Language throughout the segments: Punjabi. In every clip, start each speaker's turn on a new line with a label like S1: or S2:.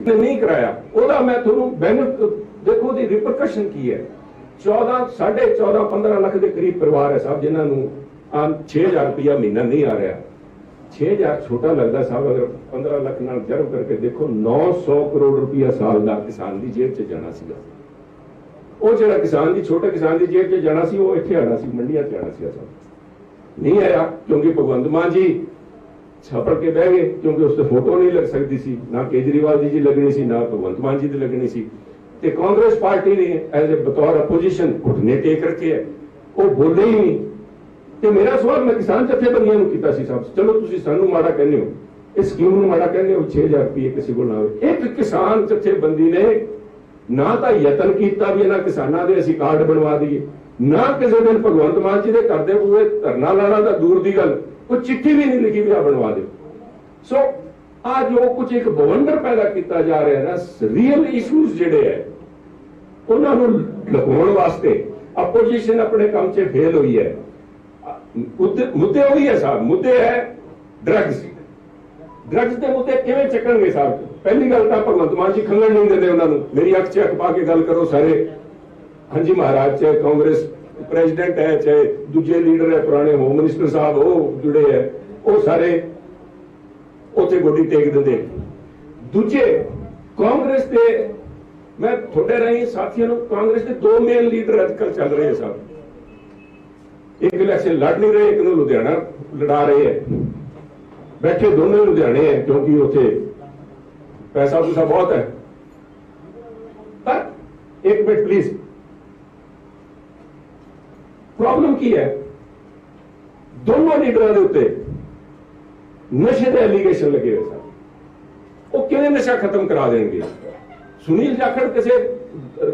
S1: ਨੇ ਨਹੀਂ ਕਰਾਇਆ। ਉਹਦਾ ਮੈਂ ਤੁਹਾਨੂੰ ਬੈਨੀਫਿਟ ਦੇਖੋ ਉਹਦੀ ਰਿਪਰਕਸ਼ਨ ਕੀ ਹੈ। 14 14.5 15 ਲੱਖ ਦੇ ਕਰੀਬ ਪਰਿਵਾਰ ਹੈ ਸਾਹਿਬ, ਜਿਨ੍ਹਾਂ ਨੂੰ ਆ 6000 ਰੁਪਇਆ ਮਹੀਨਾ ਨਹੀਂ ਆ ਰਿਹਾ। 6000 ਛੋਟਾ ਲੱਗਦਾ ਸਾਹਿਬ, ਅਗਰ 15 ਲੱਖ ਨਾਲ ਜਰਬ ਕਰਕੇ ਦੇਖੋ 900 ਕਰੋੜ ਰੁਪਇਆ ਸਾਲ ਦਾ ਕਿਸਾਨ ਦੀ ਜੇਬ 'ਚ ਜਾਣਾ ਸੀਗਾ। ਉਹ ਜਿਹੜਾ ਕਿਸਾਨ ਦੀ, ਛੋਟੇ ਕਿਸਾਨ ਦੀ ਜੇਬ 'ਚ ਜਾਣਾ ਸੀ, ਉਹ ਇੱਥੇ ਆਣਾ ਸੀ, ਮੰਡੀਆਂ 'ਚ ਆਣਾ ਸੀ ਸਾਹਿਬ। ਨਹੀਂ ਆਇਆ, ਕਿਉਂਕਿ ਭਗਵੰਤ ਮਾਨ ਜੀ ਛਾਪੜ ਕੇ ਬਹਿ ਗਏ, ਕਿਉਂਕਿ ਉਸ ਤੇ ਫੋਟੋ ਨਹੀਂ ਲੱਗ ਸਕਦੀ ਸੀ, ਨਾ ਕੇਜਰੀਵਾਲ ਜੀ ਦੀ ਲੱਗਣੀ ਸੀ, ਨਾ ਭਗਵੰਤ ਮਾਨ ਜੀ ਦੀ ਲੱਗਣੀ ਸੀ। ਤੇ ਕਾਂਗਰਸ ਪਾਰਟੀ ਨੇ ਐਜ਼ ਅ ਬਤੌਰ ਆਪੋਜੀਸ਼ਨ ਘੁਟਨੇ ਟੇਕ ਰੱਖੇ ਹੈ, ਉਹ ਬੋਲੇ ਹੀ ਨਹੀਂ। ਤੇ ਮੇਰਾ ਸਵਾਲ ਮੈਂ ਕਿਸਾਨ ਜਥੇਬੰਦੀਆਂ ਨੂੰ ਕੀਤਾ ਸੀ ਸਾਹਿਬ, ਚਲੋ ਤੁਸੀਂ ਸਾਨੂੰ ਮਾੜਾ ਕਹਿੰਦੇ ਹੋ, ਇਸ ਸਕੀਮ ਨੂੰ ਮਾੜਾ ਕਹਿੰਦੇ ਹੋ 6000 ਰੁਪਏ ਕਿਸੇ ਕੋਲ ਨਾ ਹੋਵੇ। ਇੱਕ ਕਿਸਾਨ ਜਥੇਬੰਦੀ ਨੇ ਨਾ ਤਾਂ ਯਤਨ ਕੀਤਾ ਵੀ ਇਹਨਾਂ ਕਿਸਾਨਾਂ ਦੇ ਅਸੀਂ ਕਾਰਡ ਬਣਵਾ ਦਈਏ ਨਾ ਕਿਸੇ ਦਿਨ ਭਗਵੰਤ ਮਾਨ ਜੀ ਦੇ ਘਰ ਦੇ ਬੂਹੇ ਧਰਨਾ ਲਾਣਾ ਤਾਂ ਦੂਰ ਦੀ ਗੱਲ ਉਹ ਚਿੱਠੀ ਵੀ ਨਹੀਂ ਲਿਖੀ ਵੀ ਆ ਬਣਵਾ ਦਿਓ। ਸੋ ਆ ਜੋ ਕੁਝ ਇੱਕ ਬਵੰਡਰ ਪੈਦਾ ਕੀਤਾ ਜਾ ਰਿਹਾ ਨਾ ਰੀਅਲ ਇਸ਼ੂਜ਼ ਜਿਹੜੇ ਹੈ, ਉਹਨਾਂ ਨੂੰ ਲਗਾਉਣ ਵਾਸਤੇ ਆਪੋਜੀਸ਼ਨ ਆਪਣੇ ਕੰਮ 'ਚ ਫੇਲ ਹੋਈ ਹੈ। ਮੁੱਦੇ ਮੁੱਦੇ ਉਹੀ ਹੈ ਸਾਹਿਬ ਮੁੱਦੇ ਹੈ ਡਰੱਗਸ ਡਰੱਗਸ ਦੇ ਮੁੱਦੇ ਕਿਵੇਂ ਚੱਕਣਗੇ ਸਾਹਿਬ ਪਹਿਲੀ ਗੱਲ ਤਾਂ ਭਗਵੰਤ ਮਾਨ ਜੀ ਖੰਗਣ ਨਹੀਂ ਦਿੰਦੇ ਉਹਨਾਂ ਨੂੰ। ਮੇਰੀ ਅੱਖ 'ਚ ਅੱਖ ਪਾ ਕੇ ਗੱਲ ਕਰੋ ਸਾਰੇ। ਹਾਂਜੀ ਮਹਾਰਾਜ ਕਾਂਗਰਸ ਪ੍ਰੈਜ਼ੀਡੈਂਟ ਹੈ, ਚਾਹੇ ਦੂਜੇ ਲੀਡਰ ਹੈ, ਪੁਰਾਣੇ ਹੋਮ ਮਿਨਿਸਟਰ ਸਾਹਿਬ, ਉਹ ਜੁੜੇ ਹੈ, ਉਹ ਸਾਰੇ ਉੱਥੇ ਗੋਡੀ ਟੇਕ ਦਿੰਦੇ ਦੂਜੇ, ਕਾਂਗਰਸ ਦੇ, ਮੈਂ ਤੁਹਾਡੇ ਰਾਹੀਂ ਸਾਥੀਆਂ ਨੂੰ, ਕਾਂਗਰਸ ਦੇ ਦੋ ਮੇਨ ਲੀਡਰ ਅੱਜਕੱਲ ਚੱਲ ਰਹੇ ਸਭ ਇੱਕ ਇਲੈਕਸ਼ਨ ਲੜ ਨਹੀਂ ਰਹੇ, ਇੱਕ ਨੂੰ ਲੁਧਿਆਣਾ ਲੜਾ ਰਹੇ ਹੈ ਬੈਠੇ ਦੋਨੇ ਲੁਧਿਆਣੇ ਹੈ ਕਿਉਂਕਿ ਉੱਥੇ ਪੈਸਾ ਪੂਸਾ ਬਹੁਤ ਹੈ। ਪਰ ਇੱਕ ਮਿੰਟ ਪਲੀਜ਼ ਪ੍ਰੋਬਲਮ ਕੀ ਹੈ? ਦੋਨੋਂ ਲੀਡਰਾਂ ਦੇ ਉੱਤੇ ਨਸ਼ੇ ਦੇ ਐਲੀਗੇਸ਼ਨ ਲੱਗੇ ਹੋਏ ਸਨ। ਉਹ ਕਿਵੇਂ ਨਸ਼ਾ ਖਤਮ ਕਰਾ ਦੇਣਗੇ? ਸੁਨੀਲ ਜਾਖੜ ਕਿਸੇ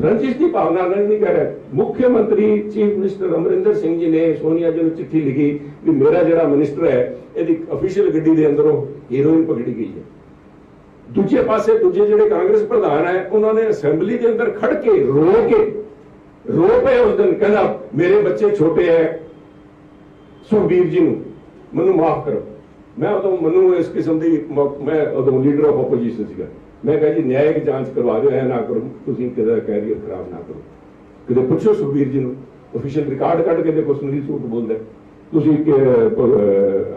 S1: ਰੰਜਿਸ਼ ਦੀ ਭਾਵਨਾ ਨਾਲ ਨਹੀਂ ਕਰ ਰਿਹਾ। ਮੁੱਖ ਮੰਤਰੀ, ਚੀਫ ਮਿਨਿਸਟਰ ਅਮਰਿੰਦਰ ਸਿੰਘ ਜੀ ਨੇ ਸੋਨੀਆ ਜੀ ਨੂੰ ਚਿੱਠੀ ਲਿਖੀ ਵੀ ਮੇਰਾ ਜਿਹੜਾ ਮਿਨਿਸਟਰ ਹੈ, ਇਹਦੀ ਅਫੀਸ਼ੀਅਲ ਗੱਡੀ ਦੇ ਅੰਦਰੋਂ ਹੀਰੋਇਨ ਪਕੜੀ ਗਈ ਹੈ। ਦੂਜੇ ਪਾਸੇ ਦੂਜੇ ਜਿਹੜੇ ਕਾਂਗਰਸ ਪ੍ਰਧਾਨ ਹੈ, ਉਹਨਾਂ ਨੇ ਅਸੈਂਬਲੀ ਦੇ ਅੰਦਰ ਖੜ ਕੇ ਰੋ ਕੇ ਰੋ ਪਏ ਉਸ ਦਿਨ, ਕਹਿੰਦਾ, ਮੇਰੇ ਬੱਚੇ ਛੋਟੇ ਐ। ਸੁਖਬੀਰ ਜੀ ਨੂੰ ਮੈਨੂੰ ਮਾਫ ਕਰੋ। ਮੈਂ ਉਦੋਂ, ਮੈਨੂੰ ਇਸ ਕਿਸਮ ਦੀ ਮੈਂ ਉਦੋਂ ਲੀਡਰ ਆਫ ਆਪੋਜੀਸ਼ਨ ਸੀਗਾ। ਮੈਂ ਕਿਹਾ ਜੀ, ਨਿਆਇਕ ਜਾਂਚ ਕਰਵਾ ਦਿਓ, ਐ ਨਾ ਕਰੋ। ਤੁਸੀਂ ਕਿਹਦਾ ਕੈਰੀਅਰ ਖਰਾਬ ਨਾ ਕਰੋ। ਕਿਤੇ ਪੁੱਛੋ ਸੁਖਬੀਰ ਜੀ ਨੂੰ। ਅਫੀਸ਼ੀਅਲ ਰਿਕਾਰਡ ਕੱਢ ਕੇ ਦੇਖੋ ਸੁਨੀਲ ਸੂਟ ਬੋਲਦਾ ਤੁਸੀਂ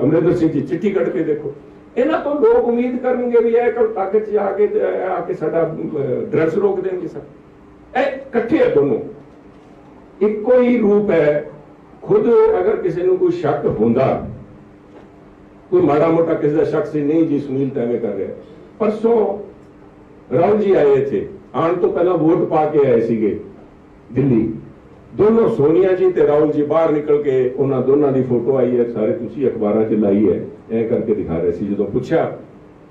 S1: ਅਮਰਿੰਦਰ ਸਿੰਘ ਜੀ ਚਿੱਠੀ ਕੱਢ ਕੇ ਦੇਖੋ। ਇਹਨਾਂ ਤੋਂ ਲੋਕ ਉਮੀਦ ਕਰਨਗੇ ਵੀ ਇਹ ਕੱਲ ਤਾਕਤ ਚ ਆ ਕੇ ਆ ਕੇ ਸਾਡਾ ਡਰੱਗਸ ਰੋਕ ਦੇਣਗੇ ਸਰ। ਇਹ ਇਕੱਠੇ ਆ ਦੋਨੋਂ। ਇੱਕੋ ਹੀ ਰੂਪ ਹੈ। ਖੁਦ ਅਗਰ ਕਿਸੇ ਨੂੰ ਕੋਈ ਸ਼ੱਕ ਹੁੰਦਾ, ਕੋਈ ਮਾੜਾ ਮੋਟਾ ਕਿਸੇ ਦਾ ਸ਼ੱਕ ਸੀ, ਨਹੀਂ ਜੀ, ਸੁਨੀਲ ਤਾਂ ਕਰ ਰਿਹਾ। ਪਰਸੋਂ ਰਾਹੁਲ ਜੀ ਆਏ ਇੱਥੇ। ਆਉਣ ਤੋਂ ਪਹਿਲਾਂ ਵੋਟ ਪਾ ਕੇ ਆਏ ਸੀਗੇ ਦਿੱਲੀ। ਦੋਨੋਂ ਸੋਨੀਆ ਜੀ ਤੇ ਰਾਹੁਲ ਜੀ ਬਾਹਰ ਨਿਕਲ ਕੇ ਉਹਨਾਂ ਦੋਨਾਂ ਦੀ ਫੋਟੋ ਆਈ ਹੈ, ਸਾਰੇ ਤੁਸੀਂ ਅਖਬਾਰਾਂ 'ਚ ਲਾਈ ਹੈ। ਐ ਕਰਕੇ ਦਿਖਾ ਰਹੇ ਸੀ। ਜਦੋਂ ਪੁੱਛਿਆ,